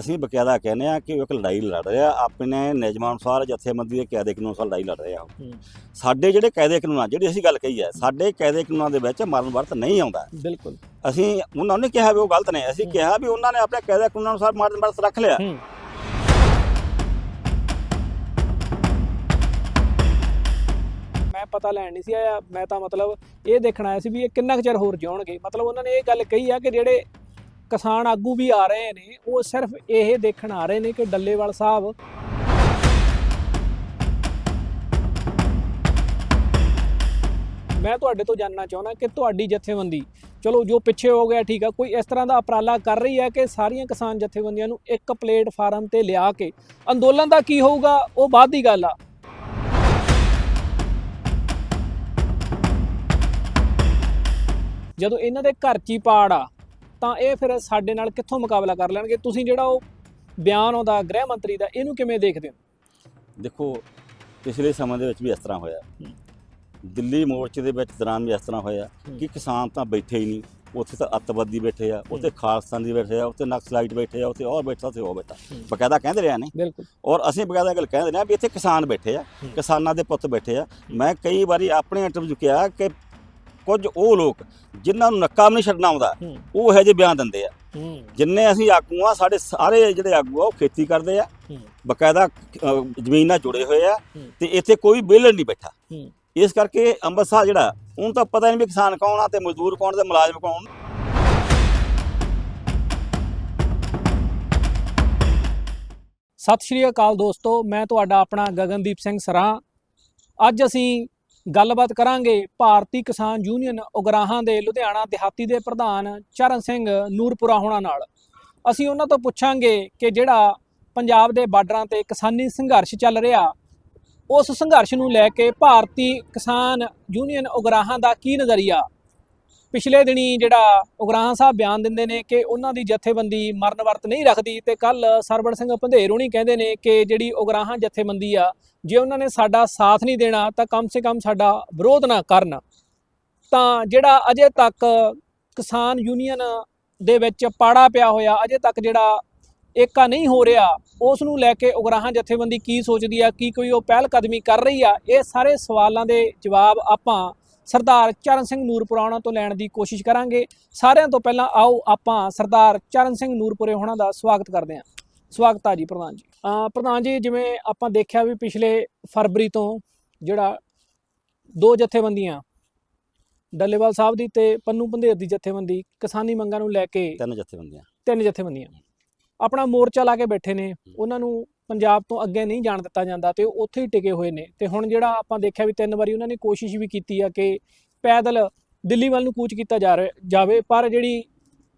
ਅਸੀਂ ਬਕਾਇਦਾ ਕਹਿੰਦੇ ਆ ਕਿ ਉਹ ਇੱਕ ਲੜਾਈ ਲੜ ਰਿਹਾ ਆਪਣੇ ਨਿਯਮਾਂ ਅਨੁਸਾਰ ਜਥੇਬੰਦੀ ਦੇ ਕਾਇਦੇ ਕਾਨੂੰਨ ਅਨੁਸਾਰ ਲੜਾਈ ਲੜ ਰਿਹਾ ਉਹ। ਹੂੰ। ਸਾਡੇ ਜਿਹੜੇ ਕਾਇਦੇ ਕਾਨੂੰਨ ਆ ਜਿਹੜੀ ਅਸੀਂ ਗੱਲ ਕਹੀ ਹੈ ਸਾਡੇ ਕਾਇਦੇ ਕਾਨੂੰਨਾਂ ਦੇ ਵਿੱਚ ਮਰਨ ਵਰਤ ਨਹੀਂ ਆਉਂਦਾ। ਬਿਲਕੁਲ। ਅਸੀਂ ਉਹਨਾਂ ਨੇ ਕਿਹਾ ਵੀ ਉਹ ਗਲਤ ਨੇ ਅਸੀਂ। ਕਿਹਾ ਵੀ ਉਹਨਾਂ ਨੇ ਆਪਣੇ ਕਾਇਦੇ ਕਾਨੂੰਨਾਂ ਅਨੁਸਾਰ ਮਰਨ ਵਰਤ ਰੱਖ ਲਿਆ। ਮੈਂ ਪਤਾ ਲੈਣ ਨਹੀਂ ਸੀ ਆਇਆ ਮੈਂ ਤਾਂ ਮਤਲਬ ਇਹ ਦੇਖਣ ਆਇਆ ਸੀ ਵੀ ਇਹ ਕਿੰਨਾ ਕੁ ਚਿਰ ਹੋਰ ਜਿਉਣਗੇ। ਮਤਲਬ ਉਹਨਾਂ ਨੇ ਇਹ ਗੱਲ ਕਹੀ ਆ ਕਿ ਜਿਹੜੇ ਕਿਸਾਨ ਆਗੂ ਵੀ ਆ ਰਹੇ ਨੇ, ਉਹ ਸਿਰਫ ਇਹ ਦੇਖਣ ਆ ਰਹੇ ਨੇ ਕਿ ਡੱਲੇਵਾਲ ਸਾਹਿਬ ਮੈਂ ਤੁਹਾਡੇ ਤੋਂ ਜਾਨਣਾ ਚਾਹੁੰਦਾ ਕਿ ਤੁਹਾਡੀ ਜਥੇਬੰਦੀ, ਚਲੋ ਜੋ ਪਿੱਛੇ ਹੋ ਗਿਆ ਠੀਕ ਆ, ਕੋਈ ਇਸ ਤਰ੍ਹਾਂ ਦਾ ਉਪਰਾਲਾ ਕਰ ਰਹੀ ਹੈ ਕਿ ਸਾਰੀਆਂ ਕਿਸਾਨ ਜਥੇਬੰਦੀਆਂ ਨੂੰ ਇੱਕ ਪਲੇਟਫਾਰਮ ਤੇ ਲਿਆ ਕੇ ਅੰਦੋਲਨ ਦਾ ਕੀ ਹੋਊਗਾ, ਉਹ ਬਾਅਦ ਦੀ ਗੱਲ ਆ। ਜਦੋਂ ਇਹਨਾਂ ਦੇ ਘਰ 'ਚ ਹੀ ਪਾੜ ਆ ਤਾਂ ਇਹ ਫਿਰ ਸਾਡੇ ਨਾਲ ਕਿੱਥੋਂ ਮੁਕਾਬਲਾ ਕਰ ਲੈਣਗੇ? ਤੁਸੀਂ ਜਿਹੜਾ ਉਹ ਬਿਆਨ ਆਉਂਦਾ ਗ੍ਰਹਿ ਮੰਤਰੀ ਦਾ ਇਹਨੂੰ ਕਿਵੇਂ ਦੇਖਦੇ ਹੋ? ਦੇਖੋ ਪਿਛਲੇ ਸਮੇਂ ਦੇ ਵਿੱਚ ਵੀ ਇਸ ਤਰ੍ਹਾਂ ਹੋਇਆ। ਦਿੱਲੀ ਮੋਰਚੇ ਦੇ ਵਿੱਚ ਦੌਰਾਨ ਵੀ ਇਸ ਤਰ੍ਹਾਂ ਹੋਇਆ। ਕਿ ਕਿਸਾਨ ਤਾਂ ਬੈਠੇ ਹੀ ਨਹੀਂ। ਉੱਥੇ ਤਾਂ ਅੱਤਵਾਦੀ ਬੈਠੇ ਆ ਉੱਥੇ ਖਾਲਸਤਾਨੀ ਬੈਠੇ ਆ ਉੱਥੇ ਨਕਸਲਾਈਟ ਬੈਠੇ ਆ ਉੱਥੇ ਉਹ ਬੈਠਾ ਉੱਥੇ ਉਹ ਬੈਠਾ। ਬਕਾਇਦਾ ਕਹਿੰਦੇ ਰਿਹਾ ਨੇ ਬਿਲਕੁਲ। ਔਰ ਅਸੀਂ ਬਕਾਇਦਾ ਗੱਲ ਕਹਿੰਦੇ ਰਹੇ ਹਾਂ ਵੀ ਇੱਥੇ ਕਿਸਾਨ ਬੈਠੇ ਆ। ਕਿਸਾਨਾਂ ਦੇ ਪੁੱਤ ਬੈਠੇ ਆ। ਮੈਂ ਕਈ ਵਾਰੀ ਆਪਣੇ ਇੰਟਰਵਿਊ ਕਿਹਾ ਕਿ ਕੁਝ ਉਹ ਲੋਕ ਜਿਨ੍ਹਾਂ ਨੂੰ ਨੱਕਾ ਵੀ ਨਹੀਂ ਛੱਡਣਾ ਆਉਂਦਾ ਉਹ ਇਹੋ ਜਿਹੇ ਬਿਆਨ ਦਿੰਦੇ ਆ। ਜਿੰਨੇ ਅਸੀਂ ਆਗੂ ਆ ਸਾਡੇ ਸਾਰੇ ਜਿਹੜੇ ਆਗੂ ਆ ਉਹ ਖੇਤੀ ਕਰਦੇ ਆ। ਬਕਾਇਦਾ ਜ਼ਮੀਨ ਨਾਲ ਜੁੜੇ ਹੋਏ ਆ। ਤੇ ਇੱਥੇ ਕੋਈ ਬਿਲਰ ਨਹੀਂ ਬੈਠਾ। ਇਸ ਕਰਕੇ ਅੰਮ੍ਰਿਤਸਰ ਜਿਹੜਾ ਉਹਨੂੰ ਤਾਂ ਪਤਾ ਨਹੀਂ ਵੀ ਕਿਸਾਨ ਕੌਣ ਆ ਤੇ ਮਜ਼ਦੂਰ ਕੌਣ ਤੇ ਮੁਲਾਜ਼ਮ ਕੌਣ। ਸਤਿ ਸ਼੍ਰੀ ਅਕਾਲ ਦੋਸਤੋ ਮੈਂ ਤੁਹਾਡਾ ਆਪਣਾ ਗਗਨਦੀਪ ਸਿੰਘ ਸਰਾਂ। ਅੱਜ ਅਸੀਂ ਗੱਲਬਾਤ ਕਰਾਂਗੇ ਭਾਰਤੀ ਕਿਸਾਨ ਯੂਨੀਅਨ ਉਗਰਾਹਾਂ ਦੇ ਲੁਧਿਆਣਾ ਦਿਹਾਤੀ ਦੇ ਪ੍ਰਧਾਨ ਚਰਨ ਸਿੰਘ ਨੂਰਪੁਰਾ ਹੋਣਾ ਨਾਲ। ਅਸੀਂ ਉਹਨਾਂ ਤੋਂ ਪੁੱਛਾਂਗੇ ਕਿ ਜਿਹੜਾ ਪੰਜਾਬ ਦੇ ਬਾਰਡਰਾਂ ਤੇ ਕਿਸਾਨੀ ਸੰਘਰਸ਼ ਚੱਲ ਰਿਹਾ, ਉਸ ਸੰਘਰਸ਼ ਨੂੰ ਲੈ ਕੇ ਭਾਰਤੀ ਕਿਸਾਨ ਯੂਨੀਅਨ ਉਗਰਾਹਾਂ ਦਾ ਕੀ ਨਜ਼ਰੀਆ? ਪਿਛਲੇ ਦਿਨੀ ਜਿਹੜਾ ਉਗਰਾਹਾਂ ਸਾਹਿਬ ਬਿਆਨ ਦਿੰਦੇ ਨੇ ਕਿ ਉਹਨਾਂ ਦੀ ਜਥੇਬੰਦੀ ਮਰਨ ਵਰਤ ਨਹੀਂ ਰੱਖਦੀ ਤੇ ਕੱਲ ਸਰਵਣ ਸਿੰਘ ਪੰਧੇਰ ਹੋਣੀ ਕਹਿੰਦੇ ਨੇ ਕਿ ਜਿਹੜੀ ਉਗਰਾਹਾਂ ਜਥੇਬੰਦੀ ਆ, ਜੇ ਉਹਨਾਂ ਨੇ ਸਾਡਾ ਸਾਥ ਨਹੀਂ ਦੇਣਾ ਤਾਂ ਕਮ ਸੇ ਕਮ ਸਾਡਾ ਵਿਰੋਧ ਨਾ ਕਰਨ। ਤਾਂ ਜਿਹੜਾ ਅਜੇ ਤੱਕ ਕਿਸਾਨ ਯੂਨੀਅਨ ਦੇ ਵਿੱਚ ਪਾੜਾ ਪਿਆ ਹੋਇਆ, ਅਜੇ ਤੱਕ ਜਿਹੜਾ ਏਕਾ ਨਹੀਂ ਹੋ ਰਿਹਾ, ਉਸ ਨੂੰ ਲੈ ਕੇ ਉਗਰਾਹਾਂ ਜਥੇਬੰਦੀ ਕੀ ਸੋਚਦੀ ਆ, ਕੀ ਕੋਈ ਉਹ ਪਹਿਲ ਕਦਮੀ ਕਰ ਰਹੀ ਆ, ਇਹ ਸਾਰੇ ਸਵਾਲਾਂ ਦੇ ਜਵਾਬ ਆਪਾਂ ਸਰਦਾਰ ਚਰਨ ਸਿੰਘ ਨੂਰਪੁਰਾ ਹੋਣਾ ਤੋਂ ਲੈਣ ਦੀ ਕੋਸ਼ਿਸ਼ ਕਰਾਂਗੇ। ਸਾਰਿਆਂ ਤੋਂ ਪਹਿਲਾਂ ਆਓ ਆਪਾਂ ਸਰਦਾਰ ਚਰਨ ਸਿੰਘ ਨੂਰਪੁਰੇ ਹੋਣਾ ਦਾ ਸਵਾਗਤ ਕਰਦੇ ਹਾਂ। ਸਵਾਗਤ ਆ ਜੀ ਪ੍ਰਧਾਨ ਜੀ। ਪ੍ਰਧਾਨ ਜੀ ਜਿਵੇਂ ਆਪਾਂ ਦੇਖਿਆ ਵੀ ਪਿਛਲੇ ਫਰਵਰੀ ਤੋਂ ਜਿਹੜਾ ਦੋ ਜਥੇਬੰਦੀਆਂ ਡੱਲੇਵਾਲ ਸਾਹਿਬ ਦੀ ਤੇ ਪੰਨੂ ਪੰਧੇਰ ਦੀ ਜਥੇਬੰਦੀ ਕਿਸਾਨੀ ਮੰਗਾਂ ਨੂੰ ਲੈ ਕੇ ਤਿੰਨ ਜਥੇਬੰਦੀਆਂ। ਤਿੰਨ ਜਥੇਬੰਦੀਆਂ। ਆਪਣਾ ਮੋਰਚਾ ਲਾ ਕੇ ਬੈਠੇ ਨੇ। ਉਹਨਾਂ ਨੂੰ ਪੰਜਾਬ ਤੋਂ ਅੱਗੇ ਨਹੀਂ ਜਾਣ ਦਿੱਤਾ ਜਾਂਦਾ ਤੇ ਉਹ ਉੱਥੇ ਹੀ ਟਿਕੇ ਹੋਏ ਨੇ। ਤੇ ਹੁਣ ਜਿਹੜਾ ਆਪਾਂ ਦੇਖਿਆ ਵੀ ਤਿੰਨ ਵਾਰੀ ਉਹਨਾਂ ਨੇ ਕੋਸ਼ਿਸ਼ ਵੀ ਕੀਤੀ ਆ ਕਿ ਪੈਦਲ ਦਿੱਲੀ ਵੱਲ ਨੂੰ ਕੂਚ ਕੀਤਾ ਜਾ ਰਿਹਾ ਜਾਵੇ ਪਰ ਜਿਹੜੀ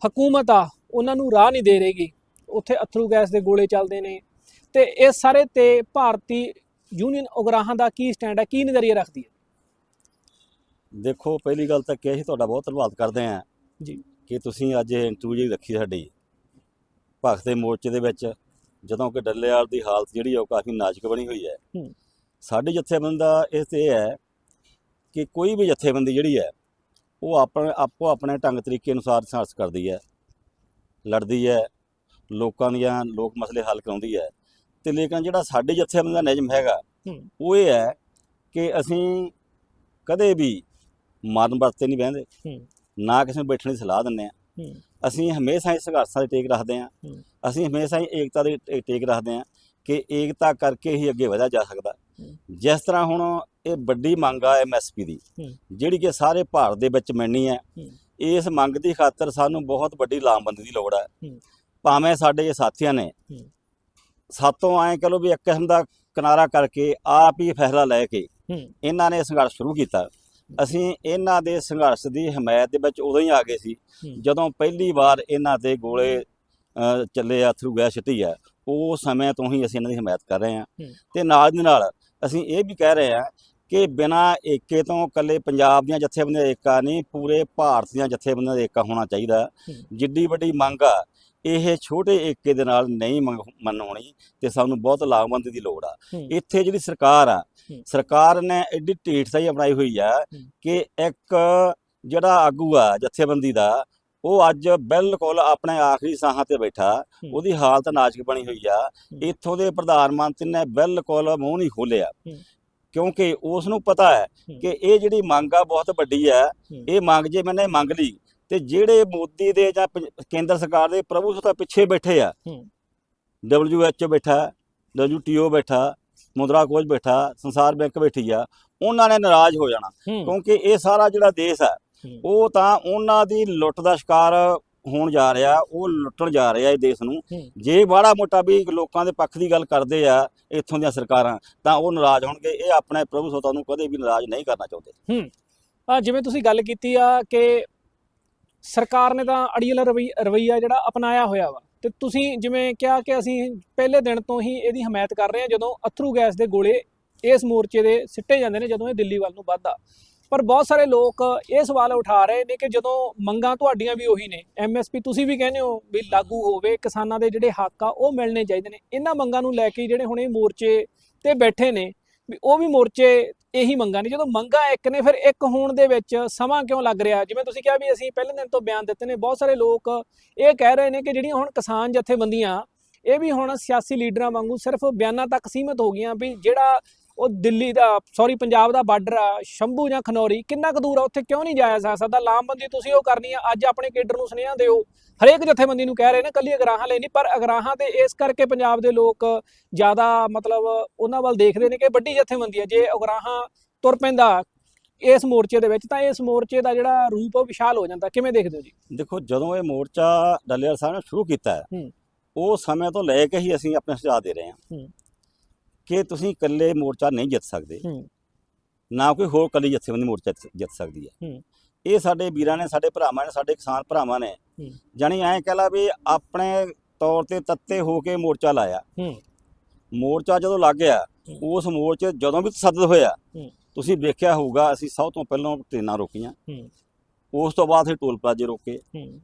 ਹਕੂਮਤ ਆ ਉਹਨਾਂ ਨੂੰ ਰਾਹ ਨਹੀਂ ਦੇ ਰਹੇਗੀ। ਉੱਥੇ ਅਥਰੂ ਗੈਸ ਦੇ ਗੋਲੇ ਚੱਲਦੇ ਨੇ। ਤੇ ਇਸ ਸਾਰੇ ਤੇ ਭਾਰਤੀ ਯੂਨੀਅਨ ਉਗਰਾਹਾਂ ਦਾ ਕੀ ਸਟੈਂਡ ਹੈ ਕੀ ਨਜ਼ਰੀਆ ਰੱਖਦੀ ਹੈ ਦੇਖੋ ਪਹਿਲੀ ਗੱਲ ਤਾਂ ਕਿ ਅਸੀਂ ਤੁਹਾਡਾ ਬਹੁਤ ਧੰਨਵਾਦ ਕਰਦੇ ਹਾਂ ਜੀ। ਕਿ ਤੁਸੀਂ ਅੱਜ ਇਹ ਇੰਟਰਵਿਊ ਰੱਖੀ ਸਾਡੀ ਭਗਤ ਦੇ ਮੋਰਚੇ ਦੇ ਵਿੱਚ। ਜਦੋਂ ਕਿ ਡੱਲੇਵਾਲ ਦੀ ਹਾਲਤ ਜਿਹੜੀ ਆ ਉਹ ਕਾਫੀ ਨਾਜ਼ੁਕ ਬਣੀ ਹੋਈ ਹੈ। ਸਾਡੀ ਜਥੇਬੰਦੀ ਦਾ ਇਹ ਤੇ ਹੈ ਕਿ ਕੋਈ ਵੀ ਜਥੇਬੰਦੀ ਜਿਹੜੀ ਹੈ ਉਹ ਆਪਣੇ ਆਪੋ ਆਪਣੇ ਢੰਗ ਤਰੀਕੇ ਅਨੁਸਾਰ ਸੰਘਰਸ਼ ਕਰਦੀ ਹੈ ਲੜਦੀ ਹੈ ਲੋਕਾਂ ਦੀਆਂ ਲੋਕ ਮਸਲੇ ਹੱਲ ਕਰਾਉਂਦੀ ਹੈ ਤੇ ਲੇਕਿਨ ਜਿਹੜਾ ਸਾਡੀ ਜਥੇਬੰਦੀ ਦਾ ਨਿਯਮ ਹੈਗਾ। ਉਹ ਇਹ ਹੈ ਕਿ ਅਸੀਂ ਕਦੇ ਵੀ ਮਰਨ ਵਰਤੇ ਨਹੀਂ ਬਹਿੰਦੇ। ਨਾ ਕਿਸੇ ਨੂੰ ਬੈਠਣ ਦੀ ਸਲਾਹ ਦਿੰਦੇ ਆ ਹੂੰ। ਅਸੀਂ ਹਮੇਸ਼ਾ ਹੀ ਸੰਘਰਸ਼ਾਂ ਦੀ ਟੇਕ ਰੱਖਦੇ ਹਾਂ। ਅਸੀਂ ਹਮੇਸ਼ਾ ਹੀ ਏਕਤਾ ਦੀ ਟੇਕ ਰੱਖਦੇ ਹਾਂ ਕਿ ਏਕਤਾ ਕਰਕੇ ਹੀ ਅੱਗੇ ਵਧਿਆ ਜਾ ਸਕਦਾ। ਜਿਸ ਤਰ੍ਹਾਂ ਹੁਣ ਇਹ ਵੱਡੀ ਮੰਗ ਆ ਐਮਐਸਪੀ ਦੀ। ਜਿਹੜੀ ਕਿ ਸਾਰੇ ਭਾਰਤ ਦੇ ਵਿੱਚ ਮਿਲਣੀ ਹੈ। ਇਸ ਮੰਗ ਦੀ ਖਾਤਰ ਸਾਨੂੰ ਬਹੁਤ ਵੱਡੀ ਲਾਮਬੰਦੀ ਦੀ ਲੋੜ ਹੈ। ਭਾਵੇਂ ਸਾਡੇ ਸਾਥੀਆਂ ਨੇ। ਸਾਤੋਂ ਐਂ ਕਹ ਲਓ ਵੀ ਇੱਕ ਕਿਸਮ ਦਾ ਕਿਨਾਰਾ ਕਰਕੇ ਆਪ ਹੀ ਫੈਸਲਾ ਲੈ ਕੇ ਇਹਨਾਂ ਨੇ ਸੰਘਰਸ਼ ਸ਼ੁਰੂ ਕੀਤਾ ਅਸੀਂ ਇਹਨਾਂ ਦੇ ਸੰਘਰਸ਼ ਦੀ ਹਮਾਇਤ ਦੇ ਵਿੱਚ ਉਦੋਂ ਹੀ ਆ ਗਏ ਸੀ। ਜਦੋਂ ਪਹਿਲੀ ਵਾਰ ਇਹਨਾਂ ਤੇ ਗੋਲੇ ਚੱਲੇ ਆ ਥਰੂ ਗੈਸ ਛਿੱਟੀ ਆ ਉਸ ਸਮੇਂ ਤੋਂ ਹੀ ਅਸੀਂ ਇਹਨਾਂ ਦੀ ਹਮਾਇਤ ਕਰ ਰਹੇ ਹਾਂ। ਤੇ ਨਾਲ ਦੀ ਨਾਲ ਅਸੀਂ ਇਹ ਵੀ ਕਹਿ ਰਹੇ ਹਾਂ ਕਿ ਬਿਨਾ ਏਕੇ ਤੋਂ ਇਕੱਲੇ ਪੰਜਾਬ ਦੀਆਂ ਜਥੇਬੰਦੀਆਂ ਦਾ ਏਕਾ ਨਹੀਂ ਪੂਰੇ ਭਾਰਤ ਦੀਆਂ ਜਥੇਬੰਦੀਆਂ ਦਾ ਏਕਾ ਹੋਣਾ ਚਾਹੀਦਾ। ਜਿੱਡੀ ਵੱਡੀ ਮੰਗ ਆ ਇਹ ਛੋਟੇ ਏਕੇ ਦੇ ਨਾਲ ਨਹੀਂ ਮੰਨ ਹੋਣੀ ਤੇ ਸਾਨੂੰ ਬਹੁਤ ਲਾਗਬੰਦੀ ਦੀ ਲੋੜ ਆ। ਇੱਥੇ ਜਿਹੜੀ ਸਰਕਾਰ ਆ। ਸਰਕਾਰ ਨੇ ਐਡੀ ਢੀਠ ਸਹੀ ਅਪਣਾਈ ਹੋਈ ਆ। ਕਿ ਇੱਕ ਜਿਹੜਾ ਆਗੂ ਆ ਜਥੇਬੰਦੀ ਦਾ ਉਹ ਅੱਜ ਬਿਲਕੁਲ ਆਪਣੇ ਆਖਰੀ ਸਾਹਾਂ ਤੇ ਬੈਠਾ। ਉਹਦੀ ਹਾਲਤ ਨਾਜ਼ੁਕ ਬਣੀ ਹੋਈ ਆ। ਇੱਥੋਂ ਦੇ ਪ੍ਰਧਾਨ ਮੰਤਰੀ ਨੇ ਬਿਲਕੁਲ ਮੂੰਹ ਨਹੀਂ ਖੋਲਿਆ। ਕਿਉਂਕਿ ਉਸ ਨੂੰ ਪਤਾ ਹੈ। ਕਿ ਇਹ ਜਿਹੜੀ ਮੰਗ ਆ ਬਹੁਤ ਵੱਡੀ ਹੈ। ਇਹ ਮੰਗ ਜੇ ਮੈਨੇ ਮੰਗ ਲਈ ਤੇ ਜਿਹੜੇ ਮੋਦੀ ਦੇ ਜਾਂ ਕੇਂਦਰ ਸਰਕਾਰ ਦੇ ਪ੍ਰਭੂ ਸਤਾ ਪਿੱਛੇ ਬੈਠੇ ਆ। WHO ਬੈਠਾ WTO ਬੈਠਾ ਮੁਦਰਾ ਕੋਸ਼ ਬੈਠਾ ਸੰਸਾਰ ਬੈਂਕ ਬੈਠੀ ਆ ਉਹਨਾਂ ਨੇ ਨਾਰਾਜ਼ ਹੋ ਜਾਣਾ। ਹੂੰ। ਕਿਉਂਕਿ ਇਹ ਸਾਰਾ ਜਿਹੜਾ ਦੇਸ਼ ਹੈ ਹੂੰ। ਉਹ ਤਾਂ ਉਹਨਾਂ ਦੀ ਲੁੱਟ ਦਾ ਸ਼ਿਕਾਰ ਹੋਣ ਜਾ ਰਿਹਾ ਉਹ ਲੁੱਟਣ ਜਾ ਰਿਹਾ ਇਹ ਦੇਸ਼ ਨੂੰ। ਹੂੰ। ਜੇ ਮਾੜਾ ਮੋਟਾ ਵੀ ਲੋਕਾਂ ਦੇ ਪੱਖ ਦੀ ਗੱਲ ਕਰਦੇ ਆ ਇੱਥੋਂ ਦੀਆਂ ਸਰਕਾਰਾਂ ਤਾਂ ਉਹ ਨਾਰਾਜ਼ ਹੋਣਗੇ। ਇਹ ਆਪਣੇ ਪ੍ਰਭੂ ਸਤਾ ਨੂੰ ਕਦੇ ਵੀ ਨਾਰਾਜ਼ ਨਹੀਂ ਕਰਨਾ ਚਾਹੁੰਦੇ। ਆ ਜਿਵੇਂ ਤੁਸੀਂ ਗੱਲ ਕੀਤੀ ਆ ਕਿ ਸਰਕਾਰ ਨੇ ਤਾਂ ਅੜੀਅਲ ਰਵਈ- ਰਵੱਈਆ ਜਿਹੜਾ ਅਪਣਾਇਆ ਹੋਇਆ ਵਾ ਤੇ ਤੁਸੀਂ ਜਿਵੇਂ ਕਿਹਾ ਕਿ ਅਸੀਂ ਪਹਿਲੇ ਦਿਨ ਤੋਂ ਹੀ ਇਹਦੀ ਹਮਾਇਤ ਕਰ ਰਹੇ ਹਾਂ, ਜਦੋਂ ਅਥਰੂ ਗੈਸ ਦੇ ਗੋਲੇ ਇਸ ਮੋਰਚੇ ਦੇ ਸਿੱਟੇ ਜਾਂਦੇ ਨੇ, ਜਦੋਂ ਇਹ ਦਿੱਲੀ ਵੱਲ ਨੂੰ ਵੱਧਦਾ। ਪਰ ਬਹੁਤ ਸਾਰੇ ਲੋਕ ਇਹ ਸਵਾਲ ਉਠਾ ਰਹੇ ਨੇ ਕਿ ਜਦੋਂ ਮੰਗਾਂ ਤੁਹਾਡੀਆਂ ਵੀ ਉਹੀ ਨੇ ਐਮਐਸਪੀ ਤੁਸੀਂ ਵੀ ਕਹਿੰਦੇ ਹੋ ਵੀ ਲਾਗੂ ਹੋਵੇ, ਕਿਸਾਨਾਂ ਦੇ ਜਿਹੜੇ ਹੱਕ ਆ ਉਹ ਮਿਲਣੇ ਚਾਹੀਦੇ ਨੇ। ਇਹਨਾਂ ਮੰਗਾਂ ਨੂੰ ਲੈ ਕੇ ਜਿਹੜੇ ਹੁਣ ਇਹ ਮੋਰਚੇ ਤੇ ਬੈਠੇ ਨੇ ਵੀ ਉਹ ਵੀ ਮੋਰਚੇ ਇਹੀ ਮੰਗਾਂ ਨੇ। ਜਦੋਂ ਮੰਗਾਂ ਇੱਕ ਨੇ, ਫਿਰ ਇੱਕ ਹੋਣ ਦੇ ਵਿੱਚ ਸਮਾਂ ਕਿਉਂ ਲੱਗ ਰਿਹਾ? ਜਿਵੇਂ ਤੁਸੀਂ ਕਿਹਾ ਵੀ ਅਸੀਂ ਪਹਿਲੇ ਦਿਨ ਤੋਂ ਬਿਆਨ ਦਿੱਤੇ ਨੇ, ਬਹੁਤ ਸਾਰੇ ਲੋਕ ਇਹ ਕਹਿ ਰਹੇ ਨੇ ਕਿ ਜਿਹੜੀਆਂ ਹੁਣ ਕਿਸਾਨ ਜਥੇਬੰਦੀਆਂ, ਇਹ ਵੀ ਹੁਣ ਸਿਆਸੀ ਲੀਡਰਾਂ ਵਾਂਗੂ ਸਿਰਫ ਬਿਆਨਾਂ ਤੱਕ ਸੀਮਿਤ ਹੋ ਗਈਆਂ ਵੀ ਜਿਹੜਾ ਉਹ ਦਿੱਲੀ ਦਾ ਸੌਰੀ ਪੰਜਾਬ ਦਾ ਬਾਰਡਰ ਆ ਸ਼ੰਭੂ ਜਾਂ ਖਨੌਰੀ ਕਿੰਨਾ ਕੁ ਦੂਰ ਆ ਉੱਥੇ ਕਿਉਂ ਨਹੀਂ ਜਾਇਆ ਜਾ ਸਕਦਾ? ਲਾਮਬੰਦੀ ਤੁਸੀਂ ਉਹ ਕਰਨੀ ਆ ਅੱਜ ਆਪਣੇ ਕੇਡਰ ਨੂੰ ਸੁਨੇਹਾ ਦਿਓ। ਹਰੇਕ ਜਥੇਬੰਦੀ ਨੂੰ ਕਹਿ ਰਹੇ ਨੇ ਕੱਲੀ ਅਗਰਾਹਾਂ ਲਈ ਨਹੀਂ ਪਰ ਅਗਰਾਹਾਂ ਤੇ ਇਸ ਕਰਕੇ ਪੰਜਾਬ ਦੇ ਲੋਕ ਜ਼ਿਆਦਾ ਮਤਲਬ ਉਹਨਾਂ ਵੱਲ ਦੇਖਦੇ ਨੇ ਕਿ ਵੱਡੀ ਜਥੇਬੰਦੀ ਹੈ ਜੇ ਅਗਰਾਹਾਂ ਤੁਰ ਪੈਂਦਾ ਇਸ ਮੋਰਚੇ ਦੇ ਵਿੱਚ ਤਾਂ ਇਸ ਮੋਰਚੇ ਦਾ ਜਿਹੜਾ ਰੂਪ ਉਹ ਵਿਸ਼ਾਲ ਹੋ ਜਾਂਦਾ। ਕਿਵੇਂ ਦੇਖਦੇ ਹੋ ਜੀ? ਦੇਖੋ ਜਦੋਂ ਇਹ ਮੋਰਚਾ ਡੱਲੇਵਾਲ ਸਾਹਿਬ ਨੇ ਸ਼ੁਰੂ ਕੀਤਾ ਹੈ। ਉਹ ਸਮੇਂ ਤੋਂ ਲੈ ਕੇ ਹੀ ਅਸੀਂ ਆਪਣੇ ਸੁਝਾਅ ਦੇ ਰਹੇ ਹੂੰ। ਕਿ ਤੁਸੀਂ ਇਕੱਲੇ ਮੋਰਚਾ ਨਹੀਂ ਜਿੱਤ ਸਕਦੇ ਹੂੰ ਨਾ ਕੋਈ ਹੋਰ ਕੱਲੀ ਜਥੇਬੰਦੀ ਮੋਰਚਾ ਜਿੱਤ- ਸਕਦੀ ਹੈ ਹੂੰ। ਇਹ ਸਾਡੇ ਵੀਰਾਂ ਨੇ ਸਾਡੇ ਭਰਾਵਾਂ ਨੇ ਸਾਡੇ ਕਿਸਾਨ ਭਰਾਵਾਂ ਨੇ ਹੂੰ। ਜਾਣੀ ਐਂ ਕਹਿ ਲਾ ਵੀ ਆਪਣੇ ਤੌਰ ਤੇ ਤੱਤੇ ਹੋ ਕੇ ਮੋਰਚਾ ਲਾਇਆ ਮੋਰਚਾ ਜਦੋਂ ਲੱਗ ਗਿਆ। ਉਸ ਮੋਰਚੇ ਜਦੋਂ ਵੀ ਤਸੱਦਦ ਹੋਇਆ। ਤੁਸੀਂ ਵੇਖਿਆ ਹੋਊਗਾ ਅਸੀਂ ਸਭ ਤੋਂ ਪਹਿਲਾਂ ਟ੍ਰੇਨਾਂ ਰੋਕੀਆਂ ਉਸ ਤੋਂ ਬਾਅਦ ਫਿਰ ਟੋਲ ਪਲਾਜ਼ੇ ਰੋਕੇ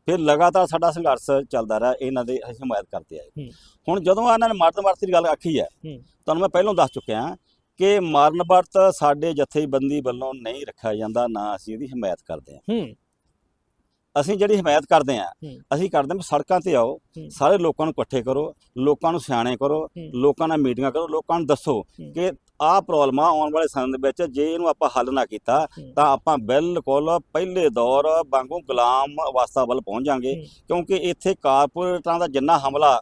ਫਿਰ ਲਗਾਤਾਰ ਸਾਡਾ ਸੰਘਰਸ਼ ਚੱਲਦਾ ਰਿਹਾ ਇਹਨਾਂ ਦੇ ਅਸੀਂ ਹਮਾਇਤ ਕਰਦੇ ਆਏ। ਹੁਣ ਜਦੋਂ ਇਹਨਾਂ ਨੇ ਮਰਨ ਵਰਤ ਦੀ ਗੱਲ ਆਖੀ ਹੈ। ਤੁਹਾਨੂੰ ਮੈਂ ਪਹਿਲਾਂ ਦੱਸ ਚੁੱਕਿਆ ਕਿ ਮਰਨ ਵਰਤ ਸਾਡੇ ਜਥੇਬੰਦੀ ਵੱਲੋਂ ਨਹੀਂ ਰੱਖਿਆ ਜਾਂਦਾ ਨਾ ਅਸੀਂ ਇਹਦੀ ਹਮਾਇਤ ਕਰਦੇ ਹਾਂ ਅਸੀਂ ਜਿਹੜੀ ਹਮਾਇਤ ਕਰਦੇ ਹਾਂ ਹੂੰ। ਅਸੀਂ ਕਰਦੇ ਹਾਂ ਸੜਕਾਂ ਤੇ ਆਓ। ਸਾਰੇ ਲੋਕਾਂ ਨੂੰ ਇਕੱਠੇ ਕਰੋ ਲੋਕਾਂ ਨੂੰ ਸਿਆਣੇ ਕਰੋ। ਲੋਕਾਂ ਨਾਲ ਮੀਟਿੰਗਾਂ ਕਰੋ ਲੋਕਾਂ ਨੂੰ ਦੱਸੋ। ਕਿ ਆਹ ਪ੍ਰੋਬਲਮ ਆ ਆਉਣ ਵਾਲੇ ਸਮੇਂ ਦੇ ਵਿੱਚ ਜੇ ਇਹਨੂੰ ਆਪਾਂ ਹੱਲ ਨਾ ਕੀਤਾ। ਤਾਂ ਆਪਾਂ ਬਿਲਕੁਲ ਪਹਿਲੇ ਦੌਰ ਵਾਂਗੂ ਗੁਲਾਮ ਅਵਸਥਾ ਵੱਲ ਪਹੁੰਚ ਜਾਾਂਗੇ। ਕਿਉਂਕਿ ਇੱਥੇ ਕਾਰਪੋਰੇਟਾਂ ਦਾ ਜਿੰਨਾ ਹਮਲਾ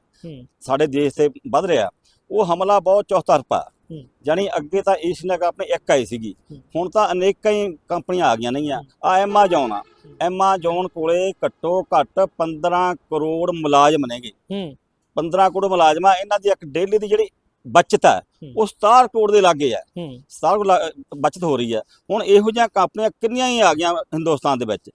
ਸਾਡੇ ਦੇਸ਼ ਤੇ ਵੱਧ ਰਿਹਾ ਉਹ ਹਮਲਾ ਬਹੁਤ ਚੌਤਰਫਾ। ਜਾਣੀ ਅੱਗੇ ਤਾਂ ਨਗਰ ਆਪਣੇ ਇੱਕ ਆਈ ਸੀਗੀ। ਹੁਣ ਤਾਂ ਅਨੇਕਾਂ ਹੀ ਕੰਪਨੀਆਂ ਆ ਗਈਆਂ ਨੇਗੀਆਂ। ਆ ਐਮਾਜ਼ੋਨ ਆ ਐਮਾਜ਼ੋਨ ਕੋਲੇ ਘੱਟੋ ਘੱਟ 15 ਕਰੋੜ ਮੁਲਾਜ਼ਮ ਨੇਗੇ। ਹੂੰ। 15 ਕਰੋੜ ਮੁਲਾਜ਼ਮ ਆ ਇਹਨਾਂ ਦੀ ਇੱਕ ਡੇਲੀ ਦੀ ਜਿਹੜੀ ਬਚਤ ਹੈ। ਉਹ 67 ਕਰੋੜ ਦੇ ਲਾਗੇ ਆ ਹੂੰ 67 ਕਰੋੜ ਬਚਤ ਹੋ ਰਹੀ ਹੈ ਹੁਣ ਇਹੋ ਜਿਹੀਆਂ ਕੰਪਨੀਆਂ ਕਿੰਨੀਆਂ ਹੀ ਆ ਗਈਆਂ ਹਿੰਦੁਸਤਾਨ ਦੇ ਵਿੱਚ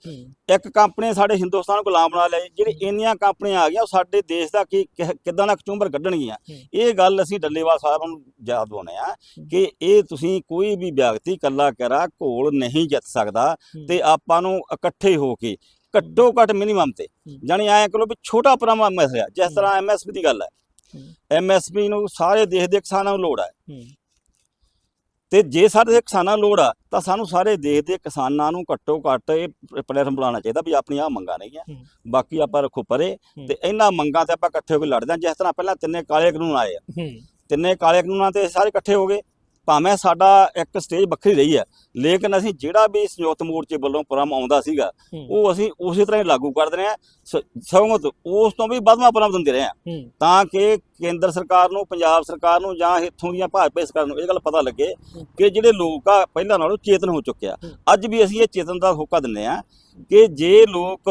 ਇੱਕ ਕੰਪਨੀ ਸਾਡੇ ਹਿੰਦੁਸਤਾਨ ਨੂੰ ਗੁਲਾਮ ਬਣਾ ਲਿਆ ਜਿਹੜੀ ਇੰਨੀਆਂ ਕੰਪਨੀਆਂ ਆ ਗਈਆਂ ਉਹ ਸਾਡੇ ਦੇਸ਼ ਦਾ ਕੀ ਕਿੱਦਾਂ ਦਾ ਕਚੂੰਬਰ ਕੱਢਣਗੀਆਂ। ਇਹ ਗੱਲ ਅਸੀਂ ਡੱਲੇਵਾਲ ਸਾਹਿਬ ਨੂੰ ਯਾਦ ਦਿਵਾਉਂਦੇ ਆ ਕਿ ਇਹ ਤੁਸੀਂ ਕੋਈ ਵੀ ਵਿਅਕਤੀ ਇਕੱਲਾ ਕਰਾ ਘੋਲ ਨਹੀਂ ਜਿੱਤ ਸਕਦਾ। ਤੇ ਆਪਾਂ ਨੂੰ ਇਕੱਠੇ ਹੋ ਕੇ ਘੱਟੋ ਘੱਟ ਮਿਨੀਮਮ ਤੇ। ਜਾਣੀ ਐਂ ਕਰੋ ਵੀ ਛੋਟਾ ਪਰਾਮਾ ਮਸਲਾ ਜਿਸ ਤਰ੍ਹਾਂ ਐਮਐਸਪੀ ਦੀ ਗੱਲ ਹੂੰ। ਐਮਐਸਪੀ ਨੂੰ ਸਾਰੇ ਦੇਸ਼ ਦੇ ਕਿਸਾਨਾਂ ਨੂੰ ਲੋੜ ਹੈ। ਤੇ ਜੇ ਸਾਡੇ ਕਿਸਾਨਾਂ ਨੂੰ ਲੋੜ ਆ ਤਾਂ ਸਾਨੂੰ ਸਾਰੇ ਦੇਸ਼ ਦੇ ਕਿਸਾਨਾਂ ਨੂੰ ਘੱਟੋ ਘੱਟ ਇਹ ਪਲੇਟਫਾਰਮ ਬਣਾਉਣਾ ਚਾਹੀਦਾ ਵੀ ਆਪਣੀਆਂ ਆਹ ਮੰਗਾਂ ਨਹੀਂ ਆ। ਬਾਕੀ ਆਪਾਂ ਰੱਖੋ ਪਰੇ। ਤੇ ਇਹਨਾਂ ਮੰਗਾਂ ਤੇ ਆਪਾਂ ਇਕੱਠੇ ਹੋ ਕੇ ਲੜਦੇ ਹਾਂ। ਜਿਸ ਤਰ੍ਹਾਂ ਪਹਿਲਾਂ ਤਿੰਨੇ ਕਾਲੇ ਕਾਨੂੰਨ ਆਏ ਆ। ਤਿੰਨੇ ਕਾਲੇ ਕਾਨੂੰਨਾਂ ਤੇ ਸਾਰੇ ਇਕੱਠੇ ਹੋ ਗਏ। ਭਾਵੇਂ ਸਾਡਾ ਇੱਕ ਸਟੇਜ ਵੱਖਰੀ ਰਹੀ ਹੈ ਲੇਕਿਨ ਅਸੀਂ ਜਿਹੜਾ ਵੀ ਸੰਯੁਕਤ ਮੋਰਚੇ ਵੱਲੋਂ ਪ੍ਰੋਗਰਾਮ ਆਉਂਦਾ ਸੀਗਾ। ਉਹ ਅਸੀਂ ਉਸੇ ਤਰ੍ਹਾਂ ਹੀ ਲਾਗੂ ਕਰਦੇ ਰਹੇ ਹਾਂ ਸਗੋਂ ਤੋਂ ਉਸ ਤੋਂ ਵੀ ਵੱਧਵਾ ਪ੍ਰੋਗਰਾਮ ਦਿੰਦੇ ਰਹੇ ਹਾਂ ਤਾਂ ਕਿ ਕੇਂਦਰ ਸਰਕਾਰ ਨੂੰ ਪੰਜਾਬ ਸਰਕਾਰ ਨੂੰ ਜਾਂ ਇੱਥੋਂ ਦੀਆਂ ਭਾਜਪਾ ਸਰਕਾਰ ਨੂੰ ਇਹ ਗੱਲ ਪਤਾ ਲੱਗੇ ਕਿ ਜਿਹੜੇ ਲੋਕ ਆ ਪਹਿਲਾਂ ਨਾਲੋਂ ਚੇਤਨ ਹੋ ਚੁੱਕਿਆ ਹੂੰ। ਅੱਜ ਵੀ ਅਸੀਂ ਇਹ ਚੇਤਨ ਦਾ ਹੋਕਾ ਦਿੰਦੇ ਆ ਕਿ ਜੇ ਲੋਕ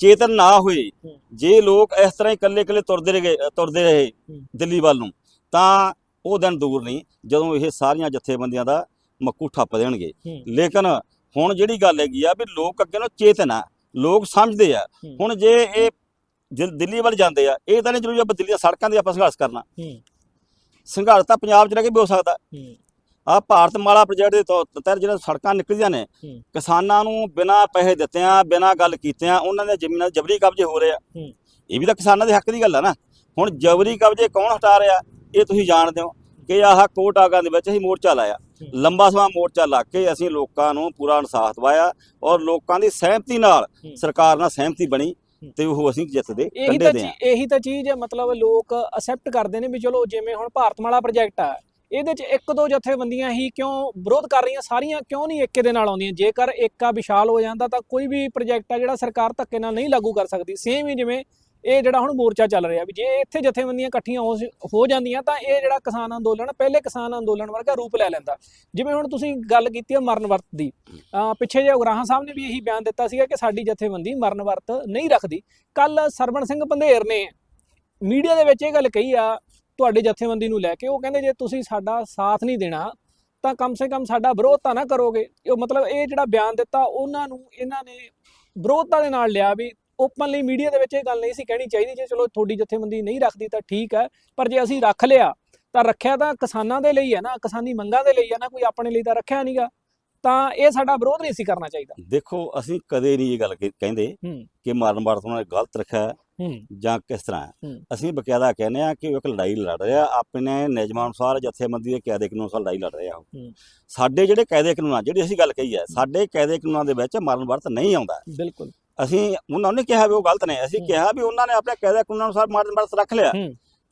ਚੇਤਨ ਨਾ ਹੋਏ। ਜੇ ਲੋਕ ਇਸ ਤਰ੍ਹਾਂ ਹੀ ਇਕੱਲੇ ਇਕੱਲੇ ਤੁਰਦੇ ਰਹੇ ਤੁਰਦੇ ਰਹੇ। ਦਿੱਲੀ ਵੱਲ ਨੂੰ ਤਾਂ ਉਹ ਦਿਨ ਦੂਰ ਨਹੀਂ ਜਦੋਂ ਇਹ ਸਾਰੀਆਂ ਜਥੇਬੰਦੀਆਂ ਦਾ ਮੱਕੂ ਠੱਪ ਦੇਣਗੇ। ਲੇਕਿਨ ਹੁਣ ਜਿਹੜੀ ਗੱਲ ਹੈਗੀ ਆ ਵੀ ਲੋਕ ਅੱਗੇ ਨੂੰ ਚੇਤਨ ਆ ਲੋਕ ਸਮਝਦੇ ਆ। ਹੁਣ ਜੇ ਇਹ ਦਿਲ- ਵੱਲ ਜਾਂਦੇ ਆ ਇਹ ਤਾਂ ਨਹੀਂ ਜ਼ਰੂਰੀ ਆਪਾਂ ਦਿੱਲੀ ਦੀਆਂ ਸੜਕਾਂ ਦੇ ਆਪਾਂ ਸੰਘਰਸ਼ ਕਰਨਾ। ਸੰਘਰਸ਼ ਤਾਂ ਪੰਜਾਬ 'ਚ ਰਹਿ ਕੇ ਵੀ ਹੋ ਸਕਦਾ। ਆ ਭਾਰਤ ਮਾਲਾ ਪ੍ਰੋਜੈਕਟ ਦੇ ਤੌਰ ਤਹਿਤ ਜਿਹੜਾ ਸੜਕਾਂ ਨਿਕਲਦੀਆਂ ਨੇ। ਕਿਸਾਨਾਂ ਨੂੰ ਬਿਨਾਂ ਪੈਸੇ ਦਿੱਤਿਆਂ ਬਿਨਾਂ ਗੱਲ ਕੀਤਿਆਂ ਉਹਨਾਂ ਦੇ ਜ਼ਮੀਨਾਂ ਦੇ ਜਬਰੀ ਕਬਜ਼ੇ ਹੋ ਰਹੇ ਆ। ਇਹ ਵੀ ਤਾਂ ਕਿਸਾਨਾਂ ਦੇ ਹੱਕ ਦੀ ਗੱਲ ਆ ਨਾ। ਹੁਣ ਜਬਰੀ ਕਬਜ਼ੇ ਕੌਣ ਹਟਾ ਰਿਹਾ? ਇਹ ਤੁਸੀਂ ਜਾਣਦੇ ਹੋ ਕਿ ਆਹ ਕੋਟ ਆਗਾਂ ਦੇ ਵਿੱਚ ਅਸੀਂ ਮੋਰਚਾ ਲਾਇਆ। ਲੰਬਾ ਸਮਾਂ ਮੋਰਚਾ ਲਾ ਕੇ ਅਸੀਂ ਲੋਕਾਂ ਨੂੰ ਪੂਰਾ ਇਨਸਾਫ ਦਵਾਇਆ ਔਰ ਲੋਕਾਂ ਦੀ ਸਹਿਮਤੀ ਨਾਲ। ਸਰਕਾਰ ਨਾਲ ਸਹਿਮਤੀ ਬਣੀ। ਤੇ ਉਹ ਅਸੀਂ ਜਿੱਤ ਦੇ ਇਹੀ ਕੰਢੇ ਤਾਂ ਦੇ ਆ ਇਹੀ ਤਾਂ ਚੀਜ਼ ਹੈ ਮਤਲਬ ਲੋਕ ਅਸੈਪਟ ਕਰਦੇ ਨੇ ਵੀ ਚਲੋ ਜਿਵੇਂ ਹੁਣ ਭਾਰਤਮਾਲਾ ਪ੍ਰੋਜੈਕਟ ਆ ਇਹਦੇ ਚ ਇੱਕ ਦੋ ਜਥੇਬੰਦੀਆਂ ਹੀ ਕਿਉਂ ਵਿਰੋਧ ਕਰ ਰਹੀਆਂ ਸਾਰੀਆਂ ਕਿਉਂ ਨਹੀਂ ਏਕੇ ਦੇ ਨਾਲ ਆਉਂਦੀਆਂ? ਜੇਕਰ ਏਕਾ ਵਿਸ਼ਾਲ ਹੋ ਜਾਂਦਾ ਤਾਂ ਕੋਈ ਵੀ ਪ੍ਰੋਜੈਕਟ ਆ ਜਿਹੜਾ ਸਰਕਾਰ ਧੱਕੇ ਨਾਲ ਨਹੀਂ ਲਾਗੂ ਕਰ ਸਕਦੀ। ਸੇਮ ਹੀ ਜਿਵੇਂ ਇਹ ਜਿਹੜਾ ਹੁਣ ਮੋਰਚਾ ਚੱਲ ਰਿਹਾ ਵੀ ਜੇ ਇੱਥੇ ਜਥੇਬੰਦੀਆਂ ਇਕੱਠੀਆਂ ਹੋ ਜਾਂਦੀਆਂ ਤਾਂ ਇਹ ਜਿਹੜਾ ਕਿਸਾਨ ਅੰਦੋਲਨ ਪਹਿਲੇ ਕਿਸਾਨ ਅੰਦੋਲਨ ਵਰਗਾ ਰੂਪ ਲੈ ਲੈਂਦਾ। ਜਿਵੇਂ ਹੁਣ ਤੁਸੀਂ ਗੱਲ ਕੀਤੀ ਹੈ ਮਰਨ ਵਰਤ ਦੀ ਪਿੱਛੇ ਜੇ ਉਗਰਾਹਾਂ ਸਾਹਿਬ ਨੇ ਵੀ ਇਹੀ ਬਿਆਨ ਦਿੱਤਾ ਸੀਗਾ ਕਿ ਸਾਡੀ ਜਥੇਬੰਦੀ ਮਰਨ ਵਰਤ ਨਹੀਂ ਰੱਖਦੀ। ਕੱਲ ਸਰਵਣ ਸਿੰਘ ਪੰਧੇਰ ਨੇ ਮੀਡੀਆ ਦੇ ਵਿੱਚ ਇਹ ਗੱਲ ਕਹੀ ਆ, ਤੁਹਾਡੀ ਜਥੇਬੰਦੀ ਨੂੰ ਲੈ ਕੇ, ਉਹ ਕਹਿੰਦੇ ਜੇ ਤੁਸੀਂ ਸਾਡਾ ਸਾਥ ਨਹੀਂ ਦੇਣਾ, ਤਾਂ ਕਮ ਸੇ ਕਮ ਸਾਡਾ ਵਿਰੋਧ ਤਾਂ ਨਾ ਕਰੋਗੇ। ਉਹ ਮਤਲਬ ਇਹ ਜਿਹੜਾ ਬਿਆਨ ਦਿੱਤਾ, ਉਹਨਾਂ ਨੂੰ ਇਹਨਾਂ ਨੇ ਵਿਰੋਧਤਾ ਦੇ ਨਾਲ ਲਿਆ ਵੀ ਓਪਨਲੀ ਮੀਡੀਆ ਦੇ ਵਿੱਚ ਇਹ ਗੱਲ ਨਹੀਂ ਸੀ ਕਹਿਣੀ ਚਾਹੀਦੀ ਜੇ ਚਲੋ ਤੁਹਾਡੀ ਜਥੇਬੰਦੀ ਨਹੀਂ ਰੱਖਦੀ ਤਾਂ ਠੀਕ ਹੈ ਪਰ ਜੇ ਅਸੀਂ ਰੱਖ ਲਿਆ ਤਾਂ ਰੱਖਿਆ ਤਾਂ ਕਿਸਾਨਾਂ ਦੇ ਲਈ ਹੈ ਨਾ ਕਿਸਾਨੀ ਮੰਗਾਂ ਦੇ ਲਈ ਹੈ ਨਾ ਕੋਈ ਆਪਣੇ ਲਈ ਤਾਂ ਰੱਖਿਆ ਨਹੀਂਗਾ ਤਾਂ ਇਹ ਸਾਡਾ ਵਿਰੋਧ ਨਹੀਂ ਸੀ ਕਰਨਾ ਚਾਹੀਦਾ। ਦੇਖੋ ਅਸੀਂ ਕਦੇ ਨਹੀਂ ਇਹ ਗੱਲ ਕਹਿ- ਕਹਿੰਦੇ ਕਿ ਮਾਰਨ ਵਾਰਤ ਉਹਨਾਂ ਨੇ ਗਲਤ ਰੱਖਿਆ ਜਾਂ ਕਿਸ ਤਰ੍ਹਾਂ। ਅਸੀਂ ਬਕਾਇਦਾ ਕਹਿੰਦੇ ਆ ਕਿ ਉਹ ਇੱਕ ਲੜਾਈ ਲੜ ਰਿਹਾ ਆਪਣੇ ਨਿਯਮਾਂ ਅਨੁਸਾਰ ਜਥੇਬੰਦੀ ਦੇ ਕਾਇਦੇ ਕਾਨੂੰਨ ਅਨੁਸਾਰ ਲੜਾਈ ਲੜ ਰਿਹਾ ਉਹ। ਸਾਡੇ ਜਿਹੜੇ ਕਾਇਦੇ ਕਾਨੂੰਨ ਆ ਜਿਹੜੀ ਅਸੀਂ ਗੱਲ ਕਹੀ ਹੈ ਸਾਡੇ ਕਾਇਦੇ ਕਾਨੂੰਨਾਂ ਦੇ ਵਿੱਚ ਮਾਰਨ ਵਰਤ ਨਹੀਂ ਆਉਂਦਾ। ਬਿਲਕੁਲ। ਅਸੀਂ ਉਹਨਾਂ ਨੇ ਕਿਹਾ ਵੀ ਉਹ ਗਲਤ ਨੇ। ਅਸੀਂ। ਕਿਹਾ ਵੀ ਉਹਨਾਂ ਨੇ ਆਪਣੇ ਕਾਇਦੇ ਕਾਨੂੰਨਾਂ ਅਨੁਸਾਰ ਮਾਰਨ ਵਰਤ ਰੱਖ ਲਿਆ।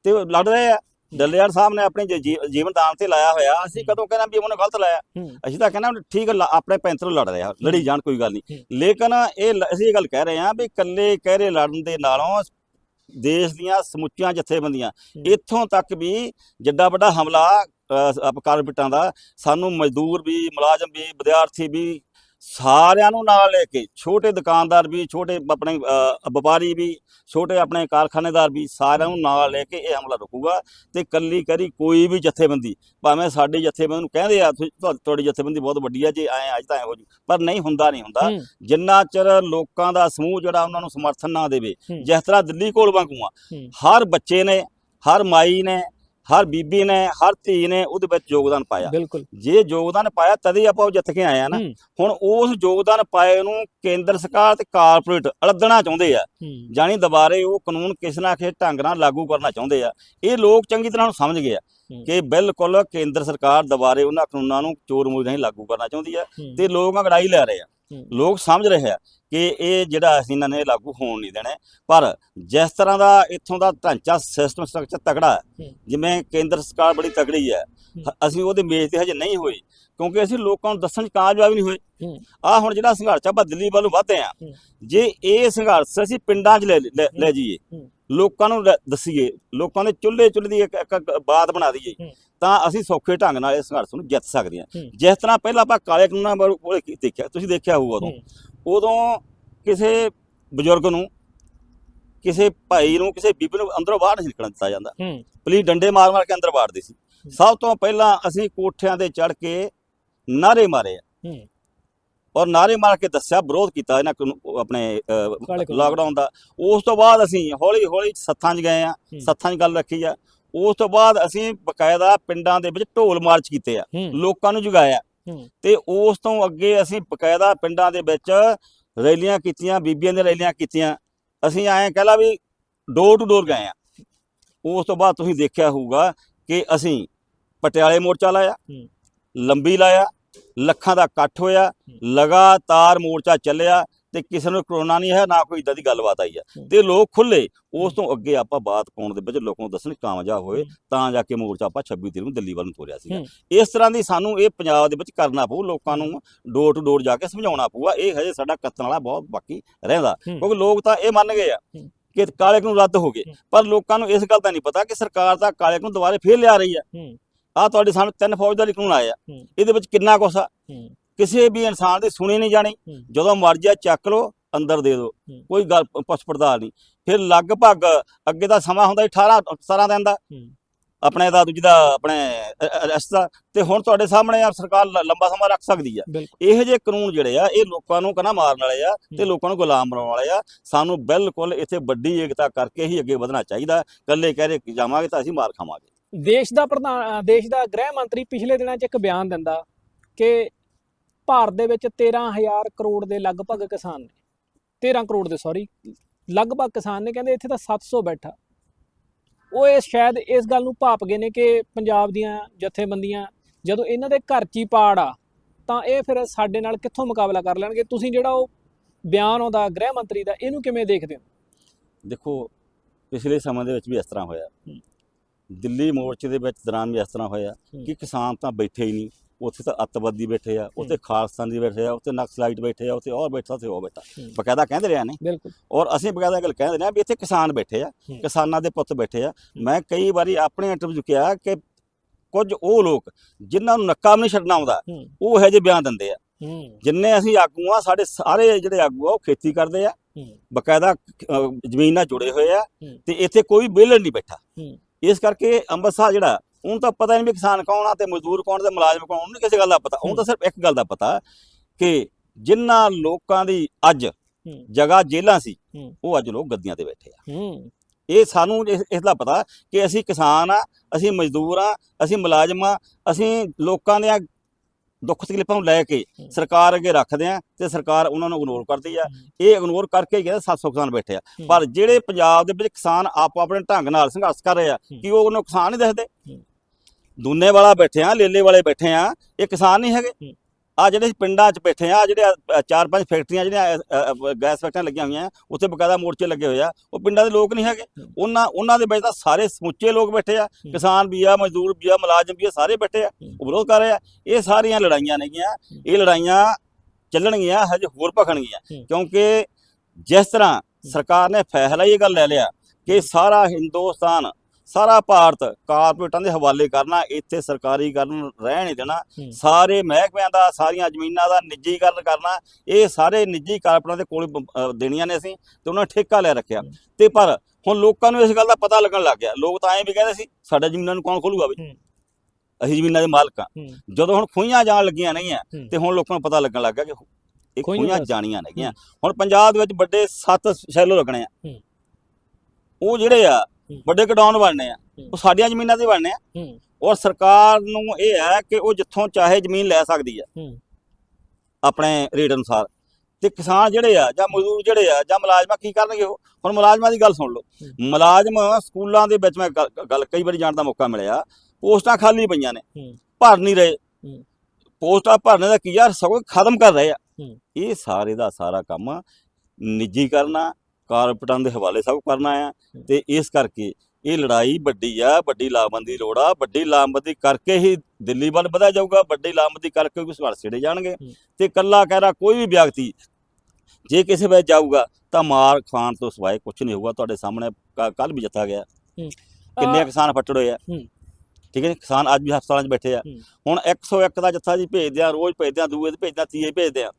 ਤੇ ਉਹ ਲੜ ਰਹੇ ਆ। ਡੱਲੇਵਾਲ ਸਾਹਿਬ ਨੇ ਆਪਣੇ ਜੀਵਨ ਦਾਨ ਤੇ ਲਾਇਆ ਹੋਇਆ। ਅਸੀਂ ਕਦੋਂ ਕਹਿੰਦਾ ਵੀ ਉਹਨੇ ਗਲਤ ਲਾਇਆ। ਅਸੀਂ ਤਾਂ ਕਹਿੰਦਾ ਠੀਕ ਆਪਣੇ ਪੈਂਤਰ ਲੜ ਰਿਹਾ ਲੜੀ ਜਾਣ ਕੋਈ ਗੱਲ ਨਹੀਂ। ਲੇਕਿਨ ਇਹ ਅਸੀਂ ਇਹ ਗੱਲ ਕਹਿ ਰਹੇ ਹਾਂ ਵੀ ਇਕੱਲੇ ਕਹਿਰੇ ਲੜਨ ਦੇ ਨਾਲੋਂ ਦੇਸ਼ ਦੀਆਂ ਸਮੁੱਚੀਆਂ ਜਥੇਬੰਦੀਆਂ। ਇੱਥੋਂ ਤੱਕ ਵੀ ਜਿੱਡਾ ਵੱਡਾ ਹਮਲਾ ਕਾਰਪੋਰੇਟਾਂ ਦਾ ਸਾਨੂੰ ਮਜ਼ਦੂਰ ਵੀ ਮੁਲਾਜ਼ਮ ਵੀ ਵਿਦਿਆਰਥੀ ਵੀ ਸਾਰਿਆਂ ਨੂੰ ਨਾਲ ਲੈ ਕੇ ਛੋਟੇ ਦੁਕਾਨਦਾਰ ਵੀ ਛੋਟੇ ਆਪਣੇ ਵਪਾਰੀ ਵੀ ਛੋਟੇ ਆਪਣੇ ਕਾਰਖਾਨੇਦਾਰ ਵੀ ਸਾਰਿਆਂ ਨੂੰ ਨਾਲ ਲੈ ਕੇ ਇਹ ਹਮਲਾ ਰੁਕੂਗਾ ਤੇ ਕੱਲੀ ਕਰੀ ਕੋਈ ਵੀ ਜਥੇਬੰਦੀ ਭਾਵੇਂ ਸਾਡੀ ਜਥੇਬੰਦੀ ਨੂੰ ਕਹਿੰਦੇ ਆ ਤੁਹਾਡੀ ਜਥੇਬੰਦੀ ਬਹੁਤ ਵੱਡੀ ਆ ਜੇ ਐ ਅੱਜ ਤਾਂ ਇਹੋ ਜੀ ਪਰ ਨਹੀਂ ਹੁੰਦਾ ਨਹੀਂ ਹੁੰਦਾ ਜਿੰਨਾ ਚਿਰ ਲੋਕਾਂ ਦਾ ਸਮੂਹ ਜਿਹੜਾ ਉਹਨਾਂ ਨੂੰ ਸਮਰਥਨ ਨਾ ਦੇਵੇ। ਜਿਸ ਤਰ੍ਹਾਂ ਦਿੱਲੀ ਕੋਲ ਵਾਂਗੂ ਆ। ਹਰ ਬੱਚੇ ਨੇ ਹਰ ਮਾਈ ਨੇ ਹਰ ਬੀਬੀ ਨੇ ਹਰ ਧੀ ਨੇ ਉਹਦੇ ਵਿੱਚ ਯੋਗਦਾਨ ਪਾਇਆ। ਬਿਲਕੁਲ। ਜੇ ਯੋਗਦਾਨ ਪਾਇਆ ਤਦੇ ਆਪਾਂ ਉਹ ਜਿੱਤ ਕੇ ਆਏ ਆ ਨਾ। ਹੁਣ ਉਸ ਯੋਗਦਾਨ ਪਾਏ ਨੂੰ ਕੇਂਦਰ ਸਰਕਾਰ ਤੇ ਕਾਰਪੋਰੇਟ ਅਲੱਦਣਾ ਚਾਹੁੰਦੇ ਆ। ਜਾਣੀ ਦੁਬਾਰੇ ਉਹ ਕਾਨੂੰਨ ਕਿਸ ਨਾ ਕਿਸੇ ਢੰਗ ਨਾਲ ਲਾਗੂ ਕਰਨਾ ਚਾਹੁੰਦੇ ਆ। ਇਹ ਲੋਕ ਚੰਗੀ ਤਰ੍ਹਾਂ ਸਮਝ ਗਏ ਆ। ਕਿ ਬਿਲਕੁਲ ਕੇਂਦਰ ਸਰਕਾਰ ਦੁਬਾਰੇ ਉਹਨਾਂ ਕਾਨੂੰਨਾਂ ਨੂੰ ਚੋਰ ਮੂਰ ਨਹੀਂ ਲਾਗੂ ਕਰਨਾ ਚਾਹੁੰਦੀ ਆ। ਤੇ ਲੋਕ ਅੰਗੜਾਈ ਲੈ ਰਹੇ ਆ। ਲੋਕ ਸਮਝ ਰਹੇ ਆ ਕਿ ਇਹ ਜਿਹੜਾ ਅਸੀਂ ਇਹਨਾਂ ਨੇ ਲਾਗੂ ਹੋਣ ਨਹੀਂ ਦੇਣਾ ਪਰ ਜਿਸ ਤਰ੍ਹਾਂ ਦਾ ਇੱਥੋਂ ਦਾ ਢਾਂਚਾ ਸਿਸਟਮ ਸਟਰਕਚਰ ਹੂੰ। ਜਿਵੇਂ ਕੇਂਦਰ ਸਰਕਾਰ ਬੜੀ ਤਗੜੀ ਹੈ ਅਸੀਂ ਉਹਦੇ ਮੇਜ਼ ਤੇ ਹਜੇ ਨਹੀਂ ਹੋਏ ਕਿਉਂਕਿ ਅਸੀਂ ਲੋਕਾਂ ਨੂੰ ਦੱਸਣ ਚ ਕਾਮਯਾਬ ਨਹੀਂ ਹੋਏ। ਆ ਹੁਣ ਜਿਹੜਾ ਸੰਘਰਸ਼ ਆਪਾਂ ਦਿੱਲੀ ਵੱਲੋਂ ਵਧਦੇ ਆ। ਜੇ ਇਹ ਸੰਘਰਸ਼ ਅਸੀਂ ਪਿੰਡਾਂ 'ਚ ਲੈ ਲੈ- ਜਾਈਏ। ਲੋਕਾਂ ਨੂੰ ਦੱਸੀਏ ਲੋਕਾਂ ਦੇ ਚੁੱਲ੍ਹੇ ਚੁੱਲ੍ਹੇ ਦੀ ਇੱਕ ਇੱਕ ਬਾਤ ਬਣਾ ਦਈਏ। ਤਾਂ ਅਸੀਂ ਸੌਖੇ ਢੰਗ ਨਾਲ ਇਸ ਸੰਘਰਸ਼ ਨੂੰ ਜਿੱਤ ਸਕਦੇ ਹਾਂ। ਜਿਸ ਤਰ੍ਹਾਂ ਪਹਿਲਾਂ ਆਪਾਂ ਕਾਲੇ ਕਾਨੂੰਨਾਂ ਬਾਰੇ ਦੇਖਿਆ ਤੁਸੀਂ ਦੇਖਿਆ ਹੋਊਗਾ ਉਦੋਂ। ਉਦੋਂ ਕਿਸੇ ਬਜ਼ੁਰਗ ਨੂੰ ਕਿਸੇ ਭਾਈ ਨੂੰ ਕਿਸੇ ਬੀਬੀ ਨੂੰ ਅੰਦਰੋਂ ਬਾਹਰ ਨਹੀਂ ਨਿਕਲਣ ਦਿੱਤਾ ਜਾਂਦਾ। ਪੁਲਿਸ ਡੰਡੇ ਮਾਰ ਮਾਰ ਕੇ ਅੰਦਰ ਵਾੜਦੀ ਸੀ। ਸਭ ਤੋਂ ਪਹਿਲਾਂ ਅਸੀਂ ਕੋਠਿਆਂ ਤੇ ਚੜ ਕੇ ਨਾਰੇ ਮਾਰੇ। ਔਰ ਨਾਰੇ ਮਾਰ ਕੇ ਦੱਸਿਆ ਵਿਰੋਧ ਕੀਤਾ ਇਹਨਾਂ ਆਪਣੇ। ਲਾਕਡਾਊਨ ਦਾ। ਉਸ ਤੋਂ ਬਾਅਦ ਅਸੀਂ ਹੌਲੀ ਹੌਲੀ ਸੱਥਾਂ 'ਚ ਗਏ ਆ। ਸੱਥਾਂ 'ਚ ਗੱਲ ਰੱਖੀ ਆ। ਉਸ ਤੋਂ ਬਾਅਦ ਅਸੀਂ ਬਕਾਇਦਾ ਪਿੰਡਾਂ ਦੇ ਵਿੱਚ ਢੋਲ ਮਾਰਚ ਕੀਤੇ ਆ। ਲੋਕਾਂ ਨੂੰ ਜਗਾਇਆ। ਤੇ ਉਸ ਤੋਂ ਅੱਗੇ ਅਸੀਂ ਬਕਾਇਦਾ ਪਿੰਡਾਂ ਦੇ ਵਿੱਚ ਰੈਲੀਆਂ ਕੀਤੀਆਂ ਬੀਬੀਆਂ ਦੀਆਂ ਰੈਲੀਆਂ ਕੀਤੀਆਂ। ਅਸੀਂ ਐਂ ਕਹਿ ਲਾ ਵੀ ਡੋਰ ਟੂ ਡੋਰ ਗਏ ਆ। ਉਸ ਤੋਂ ਬਾਅਦ ਤੁਸੀਂ ਦੇਖਿਆ ਹੋਊਗਾ ਕਿ ਅਸੀਂ ਪਟਿਆਲੇ ਮੋਰਚਾ ਲਾਇਆ। ਲੰਬੀ ਲਾਇਆ ਲੱਖਾਂ ਦਾ ਇਕੱਠ ਹੋਇਆ ਲਗਾਤਾਰ ਮੋਰਚਾ ਚੱਲਿਆ। ਤੇ ਕਿਸੇ ਨੂੰ ਕਰੋਨਾ ਨਹੀਂ ਹੈ ਨਾ ਕੋਈ ਇਦਾਂ ਦੀ ਗੱਲਬਾਤ ਆਈ ਹੈ। ਤੇ ਲੋਕ ਖੁੱਲੇ ਉਸ ਤੋਂ ਅੱਗੇ ਆਪਾਂ ਬਾਤ ਪਾਉਣ ਦੇ ਵਿੱਚ ਲੋਕਾਂ ਨੂੰ ਦੱਸਣ ਕਾਮਯਾਬ ਹੋਏ। ਤਾਂ ਜਾ ਕੇ ਮੋਰਚਾ ਆਪਾਂ 26 ਤਰੀਕ ਨੂੰ ਦਿੱਲੀ ਵੱਲ ਨੂੰ ਤੋਰਿਆ ਹੂੰ। ਇਸ ਤਰ੍ਹਾਂ ਦੀ ਸਾਨੂੰ ਇਹ ਪੰਜਾਬ ਦੇ ਵਿੱਚ ਕਰਨਾ ਪਊ ਲੋਕਾਂ ਨੂੰ ਡੋਰ ਟੂ ਡੋਰ ਜਾ ਕੇ ਸਮਝਾਉਣਾ ਪਊਗਾ ਇਹ ਹਜੇ ਸਾਡਾ ਕੱਤਣ ਵਾਲਾ ਬਹੁਤ ਬਾਕੀ ਰਹਿੰਦਾ। ਕਿਉਂਕਿ ਲੋਕ ਤਾਂ ਇਹ ਮੰਨ ਗਏ ਆ। ਕਿ ਕਾਲੇ ਕਾਨੂੰਨ ਰੱਦ ਹੋ ਗਏ। ਪਰ ਲੋਕਾਂ ਨੂੰ ਇਸ ਗੱਲ ਦਾ ਨਹੀਂ ਪਤਾ ਕਿ ਸਰਕਾਰ ਤਾਂ ਕਾਲੇ ਕਾਨੂੰਨ ਦੁਬਾਰੇ ਫੇਰ ਲਿਆ ਰਹੀ ਆ ਹੂੰ ਆ ਤੁਹਾਡੇ ਸਾਹਮਣੇ ਤਿੰਨ ਫੌਜਦਾਰੀ ਕਾਨੂੰਨ ਆਏ ਆ। ਇਹਦੇ ਵਿੱਚ ਕਿੰਨਾ ਕੁਛ ਆ ਕਿਸੇ ਵੀ ਇਨਸਾਨ ਦੀ ਸੁਣੀ ਨਹੀਂ ਜਾਣੀ। ਜਦੋਂ ਮਰਜ਼ੀ ਚੱਕ ਲਓ ਅੰਦਰ ਦੇ ਦਿਓ। ਕੋਈ ਗੱਲ ਪੁੱਛ ਪੜਤਾਲ ਨਹੀਂ। ਫਿਰ ਲਗਭਗ ਅੱਗੇ ਦਾ ਸਮਾਂ ਹੁੰਦਾ ਸੀ 18 17 ਦਿਨ ਦਾ। ਆਪਣੇ ਦਾ ਦੂਜੀ ਦਾ ਆਪਣੇ ਅਰੈਸਟ ਦਾ। ਤੇ ਹੁਣ ਤੁਹਾਡੇ ਸਾਹਮਣੇ ਆ ਸਰਕਾਰ ਲ- ਲੰਬਾ ਸਮਾਂ ਰੱਖ ਸਕਦੀ ਆ। ਇਹੋ ਜਿਹੇ ਕਾਨੂੰਨ ਜਿਹੜੇ ਆ ਇਹ ਲੋਕਾਂ ਨੂੰ ਕਹਿੰਦਾ ਮਾਰਨ ਵਾਲੇ ਆ ਤੇ। ਲੋਕਾਂ ਨੂੰ ਗੁਲਾਮ ਬਣਾਉਣ ਵਾਲੇ ਆ। ਸਾਨੂੰ ਬਿਲਕੁਲ ਇੱਥੇ ਵੱਡੀ ਏਕਤਾ ਕਰਕੇ ਹੀ ਅੱਗੇ ਵਧਣਾ ਚਾਹੀਦਾ। ਕੱਲੇ ਕਹਿ ਰਹੇ ਜਾਵਾਂਗੇ ਤਾਂ ਅਸੀਂ ਮਾਰ ਖਾਵਾਂਗੇ। ਦੇਸ਼ ਦਾ ਪ੍ਰਧਾਨ ਦੇਸ਼ ਦਾ ਗ੍ਰਹਿ ਮੰਤਰੀ ਪਿਛਲੇ ਦਿਨਾਂ 'ਚ ਇੱਕ ਬਿਆਨ ਦਿੰਦਾ ਕਿ ਭਾਰਤ ਦੇ ਵਿੱਚ 13000 ਕਰੋੜ ਦੇ ਲਗਭਗ ਕਿਸਾਨ ਨੇ। 13 ਕਰੋੜ ਦੇ ਸੌਰੀ ਲਗਭਗ ਕਿਸਾਨ ਨੇ ਕਹਿੰਦੇ ਇੱਥੇ ਤਾਂ 700 ਬੈਠਾ। ਉਹ ਇਹ ਸ਼ਾਇਦ ਇਸ ਗੱਲ ਨੂੰ ਭਾਪ ਗਏ ਨੇ ਕਿ ਪੰਜਾਬ ਦੀਆਂ ਜਥੇਬੰਦੀਆਂ ਜਦੋਂ ਇਹਨਾਂ ਦੇ ਘਰ 'ਚ ਹੀ ਪਾੜ ਆ ਤਾਂ ਇਹ ਫਿਰ ਸਾਡੇ ਨਾਲ ਕਿੱਥੋਂ ਮੁਕਾਬਲਾ ਕਰ ਲੈਣਗੇ? ਤੁਸੀਂ ਜਿਹੜਾ ਉਹ ਬਿਆਨ ਆਉਂਦਾ ਗ੍ਰਹਿ ਮੰਤਰੀ ਦਾ ਇਹਨੂੰ ਕਿਵੇਂ ਦੇਖਦੇ ਹੋ? ਦੇਖੋ ਪਿਛਲੇ ਸਮੇਂ ਦੇ ਵਿੱਚ ਵੀ ਇਸ ਤਰ੍ਹਾਂ ਹੋਇਆ। ਦਿੱਲੀ ਮੋਰਚੇ ਦੇ ਵਿੱਚ ਦੌਰਾਨ ਵੀ ਇਸ ਤਰ੍ਹਾਂ ਹੋਇਆ। ਕਿ ਕਿਸਾਨ ਤਾਂ ਬੈਠੇ ਹੀ ਨਹੀਂ। ਉੱਥੇ ਤਾਂ ਅੱਤਵਾਦੀ ਬੈਠੇ ਆ ਉੱਥੇ ਖਾਲਸਤਾਨੀ ਬੈਠੇ ਆ ਉੱਥੇ ਨਕਸਲਾਈਟ ਬੈਠੇ ਆ ਉੱਥੇ ਹੋਰ ਬੈਠਾ ਉੱਥੇ ਉਹ ਬੈਠਾ। ਹੂੰ। ਬਕਾਇਦਾ ਕਹਿੰਦੇ ਰਿਹਾ ਨੇ ਬਿਲਕੁਲ। ਔਰ ਅਸੀਂ ਬਕਾਇਦਾ ਗੱਲ ਕਹਿੰਦੇ ਨੇ ਵੀ ਇੱਥੇ ਕਿਸਾਨ ਬੈਠੇ ਆ ਹੂੰ। ਕਿਸਾਨਾਂ ਦੇ ਪੁੱਤ ਬੈਠੇ ਆ। ਮੈਂ ਕਈ ਵਾਰੀ ਆਪਣੇ ਇੰਟਰਵਿਊ ਕਿਹਾ ਕਿ ਕੁਝ ਉਹ ਲੋਕ ਜਿਨ੍ਹਾਂ ਨੂੰ ਨੱਕਾ ਵੀ ਨਹੀਂ ਛੱਡਣਾ ਆਉਂਦਾ ਹੂੰ। ਉਹ ਇਹੋ ਜਿਹੇ ਬਿਆਨ ਦਿੰਦੇ ਆ। ਹੂੰ। ਜਿੰਨੇ ਅਸੀਂ ਆਗੂ ਆ ਸਾਡੇ ਸਾਰੇ ਜਿਹੜੇ ਆਗੂ ਆ ਉਹ ਖੇਤੀ ਕਰਦੇ ਆ। ਹੂੰ। ਬਕਾਇਦਾ ਜ਼ਮੀਨ ਨਾਲ ਜੁੜੇ ਹੋਏ ਆ ਹੂੰ। ਤੇ ਇੱਥੇ ਕੋਈ ਬਿੱਲ ਨਹੀਂ ਬੈਠਾ। ਹੂੰ। ਇਸ ਕਰਕੇ ਅੰਮ੍ਰਿਤਸਰ ਜਿਹੜਾ ਉਹਨੂੰ ਤਾਂ ਪਤਾ ਨਹੀਂ ਵੀ ਕਿਸਾਨ ਕੌਣ ਆ ਤੇ ਮਜ਼ਦੂਰ ਕੌਣ ਤੇ ਮੁਲਾਜ਼ਮ ਕੌਣ ਉਹਨੂੰ ਕਿਸੇ ਗੱਲ ਦਾ ਪਤਾ। ਉਹਨੂੰ ਤਾਂ ਸਿਰਫ ਇੱਕ ਗੱਲ ਦਾ ਪਤਾ ਕਿ ਜਿਨ੍ਹਾਂ ਲੋਕਾਂ ਦੀ ਅੱਜ ਜਗ੍ਹਾ ਜੇਲ੍ਹਾਂ ਸੀ। ਉਹ ਅੱਜ ਲੋਕ ਗੱਦੀਆਂ ਤੇ ਬੈਠੇ ਆ। ਇਹ ਸਾਨੂੰ ਇਸ ਇਸ ਦਾ ਪਤਾ ਕਿ ਅਸੀਂ ਕਿਸਾਨ ਆ ਅਸੀਂ ਮਜ਼ਦੂਰ ਆ ਅਸੀਂ ਮੁਲਾਜ਼ਮ ਆ ਅਸੀਂ ਲੋਕਾਂ ਦੇ ਦੁੱਖ ਤਕਲੀਫਾਂ ਨੂੰ ਲੈ ਕੇ ਹੂੰ। ਸਰਕਾਰ ਅੱਗੇ ਰੱਖਦੇ ਆ ਤੇ ਸਰਕਾਰ ਉਹਨਾਂ ਨੂੰ ਇਗਨੋਰ ਕਰਦੀ ਆ ਇਹ ਇਗਨੋਰ ਕਰਕੇ ਹੀ ਕਹਿੰਦੇ 700 ਕਿਸਾਨ ਬੈਠੇ ਆ ਹੂੰ। ਪਰ ਜਿਹੜੇ ਪੰਜਾਬ ਦੇ ਵਿੱਚ ਕਿਸਾਨ ਆਪੋ ਆਪਣੇ ਢੰਗ ਨਾਲ ਸੰਘਰਸ਼ ਕਰ ਰਹੇ ਆ ਹੂੰ। ਕਿ ਉਹ ਉਹਨੂੰ ਕਿਸਾਨ ਨਹੀਂ ਦੱਸਦੇ ਹੂੰ। ਦੂਨੇ ਵਾਲਾ ਬੈਠੇ ਆ ਲੇਲੇ ਵਾਲੇ ਬੈਠੇ ਆ ਇਹ ਕਿਸਾਨ ਨਹੀਂ ਹੈਗੇ ਹੂੰ। ਆ ਜਿਹੜੇ ਪਿੰਡਾਂ 'ਚ ਬੈਠੇ ਆ ਜਿਹੜੇ ਚਾਰ ਪੰਜ ਫੈਕਟਰੀਆਂ ਜਿਹੜੀਆਂ ਗੈਸ ਫੈਕਟਰੀਆਂ ਲੱਗੀਆਂ ਹੋਈਆਂ ਉੱਥੇ ਬਕਾਇਦਾ ਮੋਰਚੇ ਲੱਗੇ ਹੋਏ ਆ ਉਹ ਪਿੰਡਾਂ ਦੇ ਲੋਕ ਨਹੀਂ ਹੈਗੇ। ਉਹਨਾਂ ਉਹਨਾਂ ਦੇ ਵਿੱਚ ਤਾਂ ਸਾਰੇ ਸਮੁੱਚੇ ਲੋਕ ਬੈਠੇ ਆ। ਕਿਸਾਨ ਵੀ ਆ ਮਜ਼ਦੂਰ ਵੀ ਆ ਮੁਲਾਜ਼ਮ ਵੀ ਆ ਸਾਰੇ ਬੈਠੇ ਆ। ਉਹ ਵਿਰੋਧ ਕਰ ਰਹੇ ਆ ਇਹ ਸਾਰੀਆਂ ਲੜਾਈਆਂ ਨੇਗੀਆਂ ਇਹ ਲੜਾਈਆਂ ਚੱਲਣਗੀਆਂ ਹਜੇ ਹੋਰ ਭਖਣਗੀਆਂ। ਕਿਉਂਕਿ ਜਿਸ ਤਰ੍ਹਾਂ ਸਰਕਾਰ ਨੇ ਫੈਸਲਾ ਹੀ ਇਹ ਗੱਲ ਲੈ ਲਿਆ ਕਿ ਸਾਰਾ ਹਿੰਦੁਸਤਾਨ ਸਾਰਾ ਭਾਰਤ ਕਾਰਪੋਰੇਟਾਂ ਦੇ ਹਵਾਲੇ ਕਰਨਾ ਇੱਥੇ ਸਰਕਾਰੀਕਰਨ ਰਹਿ ਨਹੀਂ ਦੇਣਾ। ਸਾਰੇ ਮਹਿਕਮਿਆਂ ਦਾ ਸਾਰੀਆਂ ਜ਼ਮੀਨਾਂ ਦਾ ਨਿੱਜੀਕਰਨ ਕਰਨਾ ਇਹ ਸਾਰੇ ਨਿੱਜੀ ਕਾਰਪੋਰੇਟਾਂ ਦੇ ਕੋਲ ਦੇਣੀਆਂ ਨੇ ਅਸੀਂ ਤੇ ਉਹਨਾਂ ਨੇ ਠੇਕਾ ਲੈ ਰੱਖਿਆ। ਤੇ ਪਰ ਹੁਣ ਲੋਕਾਂ ਨੂੰ ਇਸ ਗੱਲ ਦਾ ਪਤਾ ਲੱਗਣ ਲੱਗ ਗਿਆ ਲੋਕ ਤਾਂ ਐਂ ਵੀ ਕਹਿੰਦੇ ਸੀ ਸਾਡਾ ਜ਼ਮੀਨਾਂ ਨੂੰ ਕੌਣ ਖੋਲੂਗਾ ਵੀ। ਅਸੀਂ ਜ਼ਮੀਨਾਂ ਦੇ ਮਾਲਕ ਆ ਜਦੋਂ ਹੁਣ ਖੂਹੀਆਂ ਜਾਣ ਲੱਗੀਆਂ ਨਹੀਂਆਂ ਹੂੰ। ਤੇ ਹੁਣ ਲੋਕਾਂ ਨੂੰ ਪਤਾ ਲੱਗਣ ਲੱਗ ਗਿਆ ਕਿ ਇਹ ਤਾਂ- ਜਾਣੀਆਂ ਨੇਗੀਆਂ ਹੁਣ ਪੰਜਾਬ ਦੇ ਵਿੱਚ ਵੱਡੇ ਸੱਤ ਸ਼ੈਲੋ ਲੱਗਣੇ ਆ। ਉਹ ਜਿਹੜੇ ਆ। ਵੱਡੇ ਕਡਾਊਨ ਬਣਨੇ ਆ। ਉਹ ਸਾਡੀਆਂ ਜ਼ਮੀਨਾਂ ਤੇ ਬਣਨੇ ਆ। ਔਰ ਸਰਕਾਰ ਨੂੰ ਇਹ ਹੈ ਕਿ ਉਹ ਜਿੱਥੋਂ ਚਾਹੇ ਜ਼ਮੀਨ ਲੈ ਸਕਦੀ ਹੈ। ਆਪਣੇ ਰੇਟ ਅਨੁਸਾਰ। ਤੇ ਕਿਸਾਨ ਜਿਹੜੇ ਆ ਜਾਂ ਮਜ਼ਦੂਰ ਜਿਹੜੇ ਆ ਜਾਂ ਮੁਲਾਜ਼ਮਾਂ ਕੀ ਕਰਨਗੇ ਉਹ? ਹੁਣ ਮੁਲਾਜ਼ਮਾਂ ਦੀ ਗੱਲ ਸੁਣ ਲਓ। ਮੁਲਾਜ਼ਮ ਸਕੂਲਾਂ ਦੇ ਵਿੱਚ ਮੈਂ ਗੱਲ- ਕਈ ਵਾਰੀ ਜਾਣ ਦਾ ਮੌਕਾ ਮਿਲਿਆ। ਪੋਸਟਾਂ ਖਾਲੀ ਪਈਆਂ ਨੇ। ਭਰ ਨਹੀਂ ਰਹੇ। ਪੋਸਟਾਂ ਭਰਨੇ ਦਾ ਕੀ ਯਾਰ ਸਗੋਂ ਖਤਮ ਕਰ ਰਹੇ ਆ। ਇਹ ਸਾਰੇ ਦਾ ਸਾਰਾ ਕੰਮ ਨਿੱਜੀ ਕਰਨਾ ਕਾਰਪੋਰੇਟਾਂ ਦੇ ਹਵਾਲੇ ਸਭ ਕਰਨਾ ਆ। ਤੇ ਇਸ ਕਰਕੇ ਇਹ ਲੜਾਈ ਵੱਡੀ ਆ ਵੱਡੀ ਲਾਮਬੰਦੀ ਦੀ ਲੋੜ ਆ ਵੱਡੀ ਲਾਮਬੰਦੀ ਕਰਕੇ ਹੀ ਦਿੱਲੀ ਵੱਲ ਵਧਿਆ ਜਾਊਗਾ ਵੱਡੀ ਲਾਮਬੰਦੀ ਕਰਕੇ ਕੋਈ ਸੰਘਰਸ਼ ਛੇੜੇ ਜਾਣਗੇ। ਤੇ ਕੱਲਾ ਕਹਿਰਾ ਕੋਈ ਵੀ ਵਿਅਕਤੀ ਜੇ ਕਿਸੇ ਵਿੱਚ ਜਾਊਗਾ ਤਾਂ ਮਾਰ ਖਾਣ ਤੋਂ ਸਿਵਾਏ ਕੁਝ ਨਹੀਂ ਹੋਊਗਾ ਤੁਹਾਡੇ ਸਾਹਮਣੇ ਕੱਲ ਵੀ ਜੱਥਾ ਗਿਆ। ਕਿੰਨੇ ਕਿਸਾਨ ਫੱਟੜ ਹੋਏ ਆ। ਠੀਕ ਹੈ? ਕਿਸਾਨ ਅੱਜ ਵੀ ਹਸਪਤਾਲਾਂ 'ਚ ਬੈਠੇ ਆ। ਹੁਣ 101 ਦਾ ਜੱਥਾ ਜੀ ਭੇਜਦੇ ਆ ਰੋਜ਼ ਭੇਜਦੇ ਆ ਦੂਏ ਤੇ ਭੇਜਦੇ ਆ ਤੀਏ ਭੇਜਦੇ ਆ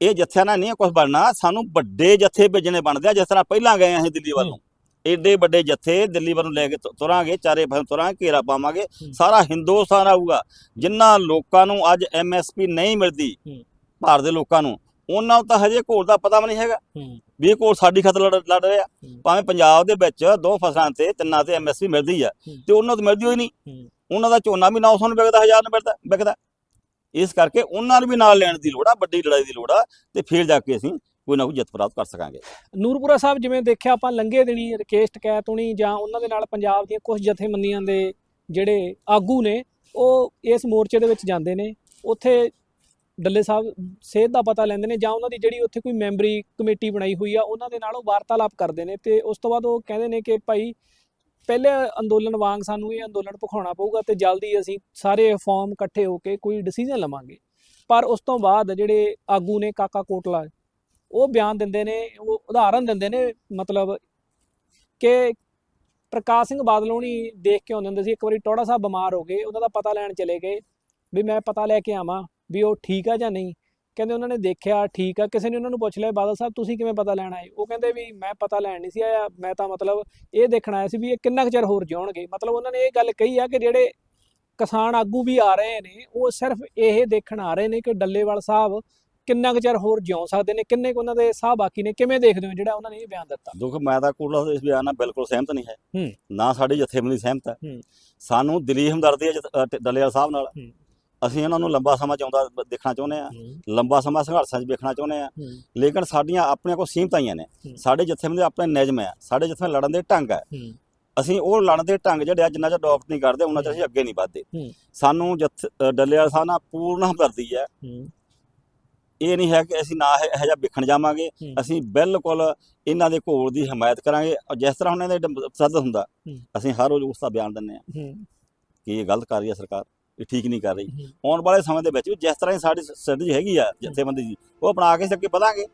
ਇਹ ਜੱਥਿਆਂ ਨਾਲ ਨਹੀਂ ਕੁਝ ਬਣਨਾ। ਸਾਨੂੰ ਵੱਡੇ ਜੱਥੇ ਭੇਜਣੇ ਬਣਦੇ ਆ ਜਿਸ ਤਰ੍ਹਾਂ ਪਹਿਲਾਂ ਗਏ ਅਸੀਂ ਦਿੱਲੀ ਵੱਲ। ਏਡੇ ਵੱਡੇ ਜੱਥੇ ਦਿੱਲੀ ਵੱਲ ਲੈ ਕੇ ਤੁਰਾਂਗੇ ਚਾਰੇ ਪਾਸੇ ਤੁਰਾਂਗੇ ਘੇਰਾ ਪਾਵਾਂਗੇ। ਸਾਰਾ ਹਿੰਦੁਸਤਾਨ ਆਊਗਾ। ਜਿਨ੍ਹਾਂ ਲੋਕਾਂ ਨੂੰ ਅੱਜ ਐਮਐਸਪੀ ਨਹੀਂ ਮਿਲਦੀ। ਭਾਰਤ ਦੇ ਲੋਕਾਂ ਨੂੰ ਉਹਨਾਂ ਨੂੰ ਤਾਂ ਹਜੇ ਘੋਲ ਦਾ ਪਤਾ ਵੀ ਨਹੀਂ ਹੈਗਾ। ਵੀ ਘੋਲ ਸਾਡੀ ਖਤਰ ਲੜ ਲੜ ਰਿਹਾ। ਭਾਵੇਂ ਪੰਜਾਬ ਦੇ ਵਿੱਚ ਦੋ ਫਸਲਾਂ ਤੇ ਤਿੰਨਾਂ ਤੇ ਐਮਐਸਪੀ ਮਿਲਦੀ ਆ। ਤੇ ਉਹਨਾਂ ਨੂੰ ਤਾਂ ਮਿਲਦੀ ਹੋਈ ਨਹੀਂ। ਉਹਨਾਂ ਦਾ ਝੋਨਾ ਵੀ 900 ਨੂੰ ਵਿਕਦਾ 1000 ਨੂੰ ਵਿਕਦਾ। ਇਸ ਕਰਕੇ ਉਹਨਾਂ ਨੂੰ ਵੀ ਨਾਲ ਲੈਣ ਦੀ ਲੋੜ ਆ, ਵੱਡੀ ਲੜਾਈ ਦੀ ਲੋੜ ਆ ਤੇ ਫਿਰ ਜਾ ਕੇ ਅਸੀਂ ਕੋਈ ਨਾ ਕੋਈ ਜਿੱਤ ਪ੍ਰਾਪਤ ਕਰ ਸਕਾਂਗੇ। ਨੂਰਪੁਰਾ ਸਾਹਿਬ ਜਿਵੇਂ ਦੇਖਿਆ ਆਪਾਂ ਲੰਘੇ ਦਿਨੀ ਰਕੇਸ਼ ਟਕੈਤ ਹੋਣੀ ਜਾਂ ਉਹਨਾਂ ਦੇ ਨਾਲ ਪੰਜਾਬ ਦੀਆਂ ਕੁਝ ਜਥੇਬੰਦੀਆਂ ਦੇ ਜਿਹੜੇ ਆਗੂ ਨੇ, ਉਹ ਇਸ ਮੋਰਚੇ ਦੇ ਵਿੱਚ ਜਾਂਦੇ ਨੇ, ਉੱਥੇ ਡੱਲੇ ਸਾਹਿਬ ਸਿਹਤ ਦਾ ਪਤਾ ਲੈਂਦੇ ਨੇ ਜਾਂ ਉਹਨਾਂ ਦੀ ਜਿਹੜੀ ਉੱਥੇ ਕੋਈ ਮੈਂਬਰੀ ਕਮੇਟੀ ਬਣਾਈ ਹੋਈ ਆ, ਉਹਨਾਂ ਦੇ ਨਾਲ ਉਹ ਵਾਰਤਾਲਾਪ ਕਰਦੇ ਨੇ ਤੇ ਉਸ ਤੋਂ ਬਾਅਦ ਉਹ ਕਹਿੰਦੇ ਨੇ ਕਿ ਭਾਈ ਪਹਿਲੇ ਅੰਦੋਲਨ ਵਾਂਗ ਸਾਨੂੰ ਇਹ ਅੰਦੋਲਨ ਭਖਾਉਣਾ ਪਊਗਾ ਤੇ ਜਲਦੀ ਅਸੀਂ ਸਾਰੇ ਫਾਰਮ ਇਕੱਠੇ ਹੋ ਕੇ ਕੋਈ ਡਿਸੀਜਨ ਲਵਾਂਗੇ। ਪਰ ਉਸ ਤੋਂ ਬਾਅਦ ਜਿਹੜੇ ਆਗੂ ਨੇ ਕਾਕਾ ਕੋਟਲਾ, ਉਹ ਬਿਆਨ ਦਿੰਦੇ ਨੇ, ਉਹ ਉਦਾਹਰਨ ਦਿੰਦੇ ਨੇ, ਮਤਲਬ ਕਿ ਪ੍ਰਕਾਸ਼ ਸਿੰਘ ਬਾਦਲ ਹੋਣੀ ਦੇਖ ਕੇ ਆਉਂਦੇ ਹੁੰਦੇ ਸੀ, ਇੱਕ ਵਾਰੀ ਟੋੜਾ ਸਾਹਿਬ ਬਿਮਾਰ ਹੋ ਗਏ, ਉਹਨਾਂ ਦਾ ਪਤਾ ਲੈਣ ਚਲੇ ਗਏ ਵੀ ਮੈਂ ਪਤਾ ਲੈ ਕੇ ਆਵਾਂ ਵੀ ਉਹ ਠੀਕ ਆ ਜਾਂ ਨਹੀਂ। ਕਹਿੰਦੇ ਉਹਨਾਂ ਨੇ ਦੇਖਿਆ ਠੀਕ ਆ ਕਿਸੇ ਨੇ ਉਹਨਾਂ ਨੂੰ ਪੁੱਛ ਲਿਆ ਬਾਦਲ ਸਾਹਿਬ ਤੁਸੀਂ ਕਿਵੇਂ ਪਤਾ ਲੈਣ ਆਏ ਉਹ ਕਹਿੰਦੇ ਵੀ ਮੈਂ ਪਤਾ ਲੈਣ ਨਹੀਂ ਸੀ ਆਇਆ ਮੈਂ ਤਾਂ ਮਤਲਬ ਇਹ ਦੇਖਣ ਆਇਆ ਸੀ ਵੀ ਇਹ ਕਿੰਨਾ ਕੁ ਚਿਰ ਹੋਰ ਜਿਉਣਗੇ ਮਤਲਬ ਉਹਨਾਂ ਨੇ ਇਹ ਗੱਲ ਕਹੀ ਆ ਕਿ ਜਿਹੜੇ ਕਿਸਾਨ ਆਗੂ ਵੀ ਆ ਰਹੇ ਨੇ ਉਹ ਸਿਰਫ ਇਹ ਦੇਖਣ ਆ ਰਹੇ ਨੇ ਕਿ ਡੱਲੇਵਾਲ ਸਾਹਿਬ ਕਿੰਨਾ ਕੁ ਚਿਰ ਹੋਰ ਜਿਉ ਸਕਦੇ ਨੇ ਕਿੰਨੇ ਕੁ ਉਹਨਾਂ ਦੇ ਸਾਹ ਬਾਕੀ ਨੇ ਕਿਵੇਂ ਦੇਖਦੇ ਹੋ ਜਿਹੜਾ ਉਹਨਾਂ ਨੇ ਇਹ ਬਿਆਨ ਦਿੱਤਾ ਦੁੱਖ ਮੈਂ ਤਾਂ ਕੋਲਾ ਇਸ ਬਿਆਨ ਨਾਲ ਬਿਲਕੁਲ ਸਹਿਮਤ ਨਹੀਂ ਹੈ। ਨਾ ਸਾਡੀ ਜਥੇਬੰਦੀ ਸਹਿਮਤ ਹੈ। ਸਾਨੂੰ ਦਿਲੀ ਹਮਦਰਦੀ ਹੈ ਡੱਲੇਵਾਲ ਸਾਹਿਬ ਨਾਲ। ਅਸੀਂ ਉਹਨਾਂ ਨੂੰ ਲੰਬਾ ਸਮਾਂ ਚਾਹੁੰਦਾ ਦੇਖਣਾ ਚਾਹੁੰਦੇ ਆ ਲੰਬਾ ਸਮਾਂ ਸੰਘਰਸ਼ਾਂ 'ਚ ਵੇਖਣਾ ਚਾਹੁੰਦੇ ਆ ਲੇਕਿਨ ਸਾਡੀਆਂ ਆਪਣੀਆਂ ਕੋਲ ਸੀਮਤਾਈਆਂ ਨੇ। ਸਾਡੇ ਜਥੇਬੰਦੀ ਆਪਣੇ ਨਿਯਮ ਆ ਸਾਡੇ ਜਥੇ ਲੜਨ ਦੇ ਢੰਗ ਆ ਅਸੀਂ ਉਹ ਲੜਨ ਦੇ ਢੰਗ ਜਿਹੜੇ ਆ ਜਿੰਨਾ ਚਿਰ ਅਡਾਪਟ ਨਹੀਂ ਕਰਦੇ ਉਹਨਾਂ ਚਿਰ ਅਸੀਂ ਅੱਗੇ ਨਹੀਂ ਵੱਧਦੇ। ਸਾਨੂੰ ਜਥ ਅ, ਡੱਲੇ ਵਾਲਾ ਸਾਹਿਬ ਨਾਲ ਪੂਰਨ ਹਮਦਰਦੀ ਹੈ। ਇਹ ਨਹੀਂ ਹੈ ਕਿ ਅਸੀਂ ਨਾ ਇਹ ਜਿਹਾ ਵਿਖਣ ਜਾਵਾਂਗੇ। ਅਸੀਂ ਬਿਲਕੁਲ ਇਹਨਾਂ ਦੇ ਘੋਲ ਦੀ ਹਮਾਇਤ ਕਰਾਂਗੇ। ਜਿਸ ਤਰ੍ਹਾਂ ਉਹਨਾਂ ਦੇ ਸੱਦ ਹੁੰਦਾ। ਅਸੀਂ ਹਰ ਰੋਜ਼ ਉਸ ਦਾ ਬਿਆਨ ਦਿੰਦੇ ਹਾਂ ਹੂੰ। ਕਿ ਇਹ ਗਲਤ ਕਰ ਰਹੀ ਹੈ ਸਰਕਾਰ। ਇਹ ਠੀਕ ਨਹੀਂ ਕਰ ਰਹੀ। ਆਉਣ ਵਾਲੇ ਸਮੇਂ ਦੇ ਵਿੱਚ ਵੀ ਜਿਸ ਤਰ੍ਹਾਂ ਦੀ ਸਾਡੀ ਸਟ੍ਰੈਟਜੀ ਹੈਗੀ ਆ ਜਥੇਬੰਦੀ ਦੀ ਉਹ ਅਪਣਾ ਕੇ ਅੱਗੇ ਵਧਾਂਗੇ।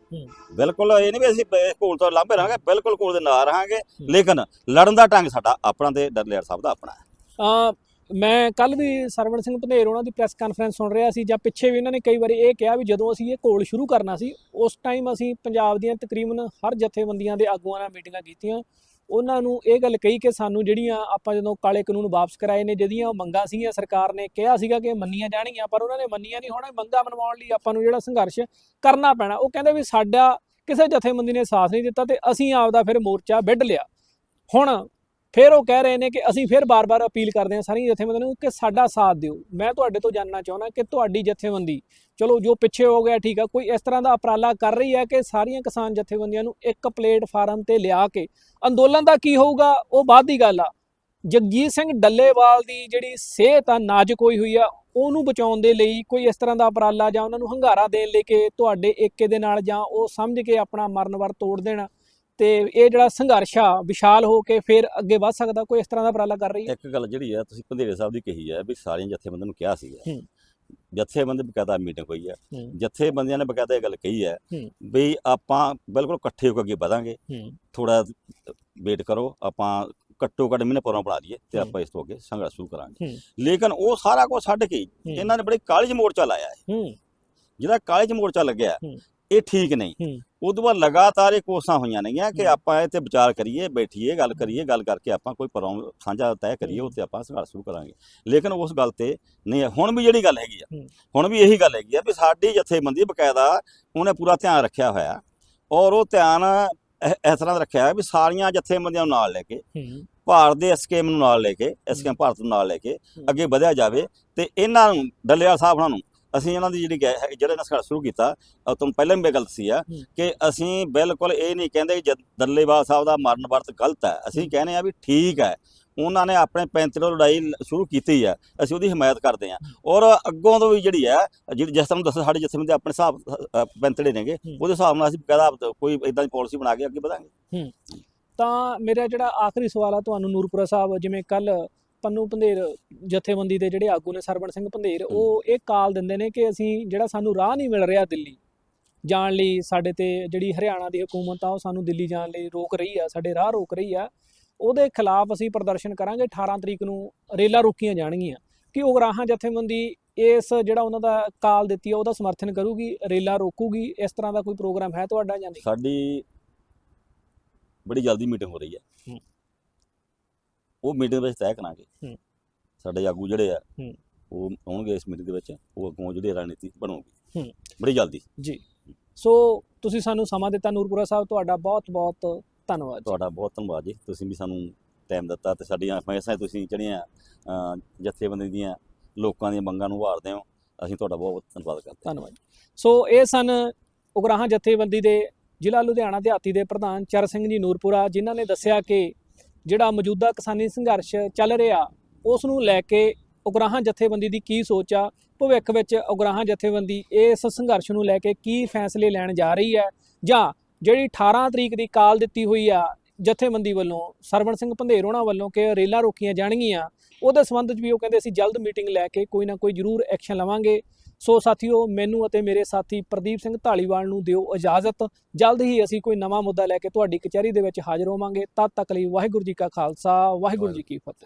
ਬਿਲਕੁਲ ਇਹ ਨਹੀਂ ਵੀ ਅਸੀਂ ਘੋਲ ਤੋਂ ਲਾਂਭੇ ਰਹਾਂਗੇ ਬਿਲਕੁਲ ਘੋਲ ਦੇ ਨਾਲ ਰਹਾਂਗੇ। ਲੇਕਿਨ ਲੜਨ ਦਾ ਢੰਗ ਸਾਡਾ ਆਪਣਾ ਤੇ ਡਰਲੇਰ ਸਾਹਿਬ ਦਾ ਆਪਣਾ ਹੈ ਮੈਂ ਕੱਲ ਵੀ ਸਰਵਣ ਸਿੰਘ ਪੰਧੇਰ ਉਹਨਾਂ ਦੀ ਪ੍ਰੈਸ ਕਾਨਫਰੰਸ ਸੁਣ ਰਿਹਾ ਸੀ ਜਾਂ ਪਿੱਛੇ ਵੀ ਉਹਨਾਂ ਨੇ ਕਈ ਵਾਰੀ ਇਹ ਕਿਹਾ ਵੀ ਜਦੋਂ ਅਸੀਂ ਇਹ ਕੋਲ ਸ਼ੁਰੂ ਕਰਨਾ ਸੀ ਉਸ ਟਾਈਮ ਅਸੀਂ ਪੰਜਾਬ ਦੀਆਂ ਤਕਰੀਬਨ ਹਰ ਜਥੇਬੰਦੀਆਂ ਦੇ ਆਗੂਆਂ ਨਾਲ ਮੀਟਿੰਗਾਂ ਕੀਤੀਆਂ ਉਹਨਾਂ ਨੂੰ ਇਹ ਗੱਲ ਕਹੀ ਕਿ ਸਾਨੂੰ ਜਿਹੜੀਆਂ ਆਪਾਂ ਜਦੋਂ ਕਾਲੇ ਕਾਨੂੰਨ ਵਾਪਸ ਕਰਾਏ ਨੇ, ਜਿਹਦੀਆਂ ਮੰਗਾਂ ਸੀਗੀਆਂ ਸਰਕਾਰ ਨੇ, ਕਿਹਾ ਸੀਗਾ ਕਿ ਮੰਨੀਆਂ ਜਾਣਗੀਆਂ, ਪਰ ਉਹਨਾਂ ਨੇ ਮੰਨੀਆਂ ਨਹੀਂ ਹੁਣ ਇਹ ਮੰਗਾਂ ਮਨਵਾਉਣ ਲਈ ਆਪਾਂ ਨੂੰ ਜਿਹੜਾ ਸੰਘਰਸ਼ ਕਰਨਾ ਪੈਣਾ। ਉਹ ਕਹਿੰਦੇ ਵੀ ਸਾਡਾ ਕਿਸੇ ਜਥੇਬੰਦੀ ਨੇ ਸਾਥ ਨਹੀਂ ਦਿੱਤਾ ਤੇ ਅਸੀਂ ਆਪਦਾ ਫਿਰ ਮੋਰਚਾ ਵਿੱਢ ਲਿਆ। ਹੁਣ ਫਿਰ ਉਹ ਕਹਿ ਰਹੇ ਨੇ ਕਿ ਅਸੀਂ ਫਿਰ ਬਾਰ-ਬਾਰ ਅਪੀਲ ਕਰਦੇ ਹਾਂ ਸਾਰੀਆਂ ਜਥੇਬੰਦੀਆਂ ਨੂੰ ਕਿ ਸਾਡਾ ਸਾਥ ਦਿਓ। ਮੈਂ ਤੁਹਾਡੇ ਤੋਂ ਜਾਣਨਾ ਚਾਹੁੰਦਾ ਕਿ ਤੁਹਾਡੀ ਜਥੇਬੰਦੀ ਚਲੋ ਜੋ ਪਿੱਛੇ ਹੋ ਗਿਆ ਠੀਕ ਆ। ਕੋਈ ਇਸ ਤਰ੍ਹਾਂ ਦਾ ਉਪਰਾਲਾ ਕਰ ਰਹੀ ਹੈ ਕਿ ਸਾਰੀਆਂ ਕਿਸਾਨ ਜਥੇਬੰਦੀਆਂ ਨੂੰ ਇੱਕ ਪਲੇਟਫਾਰਮ ਤੇ ਲਿਆ ਕੇ ਅੰਦੋਲਨ ਦਾ ਕੀ ਹੋਊਗਾ ਉਹ ਬਾਅਦ ਦੀ ਗੱਲ ਆ। ਜਗਜੀਤ ਸਿੰਘ ਡੱਲੇਵਾਲ ਦੀ ਜਿਹੜੀ ਸਿਹਤ ਆ ਨਾਜ਼ੁਕ ਹੋਈ ਹੋਈ ਆ ਉਹਨੂੰ ਬਚਾਉਣ ਦੇ ਲਈ ਕੋਈ ਇਸ ਤਰ੍ਹਾਂ ਦਾ ਉਪਰਾਲਾ ਜਾਂ ਉਹਨਾਂ ਨੂੰ ਹੰਗਾਰਾ ਦੇਣ ਲਈ ਕਿ ਤੁਹਾਡੇ ਏਕੇ ਦੇ ਨਾਲ ਜਾਂ ਉਹ ਸਮਝ ਕੇ ਆਪਣਾ ਮਰਨ ਵਰ ਤੋੜ ਦੇਣ ਤੇ ਇਹ ਜਿਹੜਾ ਸੰਘਰਸ਼ ਆ ਵਿਸ਼ਾਲ ਹੋ ਕੇ ਫਿਰ ਅੱਗੇ ਵੱਧ ਸਕਦਾ ਕੋਈ ਇਸ ਤਰ੍ਹਾਂ ਦਾ ਉਪਰਾਲਾ ਕਰ ਰਹੀ ਹੈ? ਇੱਕ ਗੱਲ ਜਿਹੜੀ ਹੈ ਤੁਸੀਂ ਪੰਧੇਰੇ ਸਾਹਿਬ ਦੀ ਕਹੀ ਹੈ ਵੀ ਸਾਰੀਆਂ ਜਥੇਬੰਦੀਆਂ ਨੂੰ ਕਿਹਾ ਸੀਗਾ। ਜਥੇਬੰਦੀ ਬਕਾਇਦਾ ਮੀਟਿੰਗ ਹੋਈ ਹੈ। ਜਥੇਬੰਦੀਆਂ ਨੇ ਬਕਾਇਦਾ ਇਹ ਗੱਲ ਕਹੀ ਹੈ। ਵੀ ਆਪਾਂ ਬਿਲਕੁਲ ਇਕੱਠੇ ਹੋ ਕੇ ਅੱਗੇ ਵਧਾਂਗੇ ਥੋੜਾ ਵੇਟ ਕਰੋ ਆਪਾਂ ਘੱਟੋ ਘੱਟ ਮਹੀਨੇ ਪ੍ਰੋਗਰਾਮ ਬਣਾ ਲਈਏ ਤੇ। ਆਪਾਂ ਇਸ ਤੋਂ ਅੱਗੇ ਸੰਘਰਸ਼ ਸ਼ੁਰੂ ਕਰਾਂਗੇ। ਲੇਕਿਨ ਉਹ ਸਾਰਾ ਕੁਝ ਛੱਡ ਕੇ। ਇਹਨਾਂ ਨੇ ਬੜੇ ਕਾਲਜ ਮੋਰਚਾ ਲਾਇਆ ਹੈ ਜਿਹੜਾ ਕਾਲਜ ਮੋਰਚਾ ਲੱਗਿਆ। ਇਹ ਠੀਕ ਨਹੀਂ ਹੂੰ। ਉਦੋਂ ਬਾਅਦ ਲਗਾਤਾਰ ਇਹ ਕੋਸ਼ਿਸ਼ਾਂ ਹੋਈਆਂ ਨੇਗੀਆਂ ਕਿ। ਆਪਾਂ ਇਹ ਤੇ ਵਿਚਾਰ ਕਰੀਏ ਬੈਠੀਏ ਗੱਲ ਕਰੀਏ ਗੱਲ ਕਰਕੇ ਆਪਾਂ ਕੋਈ ਪ੍ਰੋਗਰਾਮ ਸਾਂਝਾ ਤੈਅ ਕਰੀਏ ਉਹ ਤੇ ਆਪਾਂ ਸੰਘਰਸ਼ ਸ਼ੁਰੂ ਕਰਾਂਗੇ ਲੇਕਿਨ ਉਸ ਗੱਲ ਤੇ ਨਹੀਂ ਹੈ। ਹੁਣ ਵੀ ਜਿਹੜੀ ਗੱਲ ਹੈਗੀ ਆ। ਹੁਣ ਵੀ ਇਹੀ ਗੱਲ ਹੈਗੀ ਆ ਵੀ ਸਾਡੀ ਜਥੇਬੰਦੀ ਬਕਾਇਦਾ ਉਹਨੇ ਪੂਰਾ ਧਿਆਨ ਰੱਖਿਆ ਹੋਇਆ ਔਰ ਉਹ ਧਿਆਨ ਇਸ ਤਰ੍ਹਾਂ ਰੱਖਿਆ ਹੈ ਵੀ ਸਾਰੀਆਂ ਜਥੇਬੰਦੀਆਂ ਨੂੰ ਨਾਲ ਲੈ ਕੇ ਭਾਰਤ ਦੇ ਸਕੀਮ ਨੂੰ ਨਾਲ ਲੈ ਕੇ ਸਕੀਮ ਭਾਰਤ ਨੂੰ ਨਾਲ ਲੈ ਕੇ। ਅੱਗੇ ਵਧਿਆ ਜਾਵੇ ਤੇ ਇਹਨਾਂ ਨੂੰ ਡੱਲੇਵਾਲ ਸਾਹਿਬ ਉਹਨਾਂ ਨੂੰ ਅਸੀਂ ਇਹਨਾਂ ਦੀ ਜਿਹੜੀ ਗੈ- ਜਿਹੜੇ ਸੰਘਰਸ਼ ਸ਼ੁਰੂ ਕੀਤਾ ਉਹ ਤੁਹਾਨੂੰ ਪਹਿਲਾਂ ਵੀ ਮੈਂ ਗੱਲ ਦੱਸੀ ਆ ਹੂੰ। ਕਿ ਅਸੀਂ ਬਿਲਕੁਲ ਇਹ ਨਹੀਂ ਕਹਿੰਦੇ ਕਿ ਡੱਲੇਵਾਲ ਸਾਹਿਬ ਦਾ ਮਰਨ ਵਰਤ ਗਲਤ ਹੈ। ਅਸੀਂ ਕਹਿੰਦੇ ਆ ਵੀ ਠੀਕ ਹੈ ਉਹਨਾਂ ਨੇ ਆਪਣੇ ਪੈਂਤੜੇ ਲੜਾਈ ਲ- ਸ਼ੁਰੂ ਕੀਤੀ ਹੈ ਅਸੀਂ ਉਹਦੀ ਹਮਾਇਤ ਕਰਦੇ ਹਾਂ। ਔਰ ਅੱਗੋਂ ਤੋਂ ਵੀ ਜਿਹੜੀ ਹੈ ਜਿਹੜੀ ਜਿਸ ਤਰ੍ਹਾਂ ਦੱਸਿਆ ਸਾਡੇ ਜਥੇਬੰਦੀ ਆਪਣੇ ਹਿਸਾਬ ਅ, ਪੈਂਤੜੇ ਨੇਗੇ ਹੂੰ। ਉਹਦੇ ਹਿਸਾਬ ਨਾਲ ਅਸੀਂ ਬਕਾਇਦਾ ਕੋਈ ਇਦਾਂ ਦੀ ਪਾਲਿਸੀ ਬਣਾ ਕੇ ਅੱਗੇ ਵਧਾਂਗੇ। ਤਾਂ ਮੇਰਾ ਜਿਹੜਾ ਆਖਰੀ ਸਵਾਲ ਆ ਤੁਹਾਨੂੰ ਨੂਰਪੁਰਾ ਸਾਹਿਬ ਜਿਵੇਂ ਕੱਲ ਪੰਨੂ ਪੰਧੇਰ ਜਥੇਬੰਦੀ ਦੇ ਜਿਹੜੇ ਆਗੂ ਨੇ ਸਰਵਣ ਸਿੰਘ ਪੰਧੇਰ ਉਹ ਇਹ ਕਾਲ ਦਿੰਦੇ ਨੇ ਕਿ ਅਸੀਂ ਜਿਹੜਾ ਸਾਨੂੰ ਰਾਹ ਨਹੀਂ ਮਿਲ ਰਿਹਾ ਦਿੱਲੀ ਜਾਣ ਲਈ ਸਾਡੇ ਤੇ ਜਿਹੜੀ ਹਰਿਆਣਾ ਦੀ ਹਕੂਮਤ ਆ ਉਹ ਸਾਨੂੰ ਦਿੱਲੀ ਜਾਣ ਲਈ ਰੋਕ ਰਹੀ ਆ ਸਾਡੇ ਰਾਹ ਰੋਕ ਰਹੀ ਆ ਉਹਦੇ ਖਿਲਾਫ ਅਸੀਂ ਪ੍ਰਦਰਸ਼ਨ ਕਰਾਂਗੇ 18 ਤਰੀਕ ਨੂੰ ਰੇਲਾਂ ਰੋਕੀਆਂ ਜਾਣਗੀਆਂ। ਕਿ ਉਗਰਾਹਾਂ ਜਥੇਬੰਦੀ ਇਸ ਜਿਹੜਾ ਉਹਨਾਂ ਦਾ ਕਾਲ ਦਿੱਤੀ ਆ ਉਹਦਾ ਸਮਰਥਨ ਕਰੂਗੀ ਰੇਲਾਂ ਰੋਕੂਗੀ ਇਸ ਤਰ੍ਹਾਂ ਦਾ ਕੋਈ ਪ੍ਰੋਗਰਾਮ ਹੈ ਤੁਹਾਡਾ ਜਾਂ ਨਹੀਂ? ਸਾਡੀ ਬੜੀ ਜਲਦੀ ਮੀਟਿੰਗ ਹੋ ਰਹੀ ਹੈ। ਹੂੰ। ਉਹ ਮੀਟਿੰਗ ਵਿੱਚ ਤੈਅ ਕਰਾਂਗੇ ਹੂੰ। ਸਾਡੇ ਆਗੂ ਜਿਹੜੇ ਆ ਹੂੰ। ਉਹ ਆਉਣਗੇ ਇਸ ਮੀਟਿੰਗ ਦੇ ਵਿੱਚ ਉਹ ਅੱਗੋਂ ਜਿਹੜੀ ਰਣਨੀਤੀ ਬਣੂਗੀ ਹੂੰ। ਬੜੀ ਜਲਦੀ ਜੀ ਸੋ ਤੁਸੀਂ ਸਾਨੂੰ ਸਮਾਂ ਦਿੱਤਾ ਨੂਰਪੁਰਾ ਸਾਹਿਬ ਤੁਹਾਡਾ ਬਹੁਤ ਬਹੁਤ ਧੰਨਵਾਦ। ਤੁਹਾਡਾ ਬਹੁਤ ਧੰਨਵਾਦ ਜੀ ਤੁਸੀਂ ਵੀ ਸਾਨੂੰ ਟਾਈਮ ਦਿੱਤਾ ਤੇ ਸਾਡੀਆਂ ਹਮੇਸ਼ਾ ਤੁਸੀਂ ਜਿਹੜੀਆਂ ਜਥੇਬੰਦੀ ਦੀਆਂ ਲੋਕਾਂ ਦੀਆਂ ਮੰਗਾਂ ਨੂੰ ਉਭਾਰਦੇ ਹੋ ਅਸੀਂ ਤੁਹਾਡਾ ਬਹੁਤ ਬਹੁਤ ਧੰਨਵਾਦ ਕਰਦੇ ਹਾਂ ਧੰਨਵਾਦ ਸੋ ਇਹ ਸਨ ਉਗਰਾਹਾਂ ਜਥੇਬੰਦੀ ਦੇ ਜ਼ਿਲ੍ਹਾ ਲੁਧਿਆਣਾ ਦਿਹਾਤੀ ਦੇ ਪ੍ਰਧਾਨ ਚਰ ਸਿੰਘ ਜੀ ਨੂਰਪੁਰਾ ਜਿਨ੍ਹਾਂ ਨੇ ਦੱਸਿਆ ਕਿ ਜਿਹੜਾ ਮੌਜੂਦਾ ਕਿਸਾਨੀ ਸੰਘਰਸ਼ ਚੱਲ ਰਿਹਾ, ਉਸ ਨੂੰ ਲੈ ਕੇ ਉਗਰਾਹਾਂ ਜਥੇਬੰਦੀ ਦੀ ਕੀ ਸੋਚ ਆ? ਭਵਿੱਖ ਵਿੱਚ ਉਗਰਾਹਾਂ ਜਥੇਬੰਦੀ ਇਸ ਸੰਘਰਸ਼ ਨੂੰ ਲੈ ਕੇ ਕੀ ਫੈਸਲੇ ਲੈਣ ਜਾ ਰਹੀ ਹੈ? ਜਾਂ ਜਿਹੜੀ 18 ਤਰੀਕ ਦੀ ਕਾਲ ਦਿੱਤੀ ਹੋਈ ਆ ਜਥੇਬੰਦੀ ਵੱਲੋਂ, ਸਰਵਣ ਸਿੰਘ ਪੰਧੇਰ ਹੋਣਾ ਵੱਲੋਂ ਕਿ ਰੇਲਾਂ ਰੋਕੀਆਂ ਜਾਣਗੀਆਂ, ਉਹਦੇ ਸੰਬੰਧ ਵਿੱਚ ਵੀ ਉਹ ਕਹਿੰਦੇ ਅਸੀਂ ਜਲਦ ਮੀਟਿੰਗ ਲੈ ਕੇ ਕੋਈ ਨਾ ਕੋਈ ਜ਼ਰੂਰ ਐਕਸ਼ਨ ਲਵਾਂਗੇ। ਸੋ ਸਾਥੀਓ ਮੈਨੂੰ ਅਤੇ ਮੇਰੇ ਸਾਥੀ ਪ੍ਰਦੀਪ ਸਿੰਘ ਢਾਲੀਵਾਲ ਨੂੰ ਦਿਓ ਇਜਾਜ਼ਤ। ਜਲਦ ਹੀ ਅਸੀਂ ਕੋਈ ਨਵਾਂ ਮੁੱਦਾ ਲੈ ਕੇ ਤੁਹਾਡੀ ਕਚਹਿਰੀ ਦੇ ਵਿੱਚ ਹਾਜ਼ਰ ਹੋਵਾਂਗੇ। ਤਦ ਤੱਕ ਲਈ ਵਾਹਿਗੁਰੂ ਜੀ ਕਾ ਖਾਲਸਾ ਵਾਹਿਗੁਰੂ ਜੀ ਕੀ ਫਤਿਹ।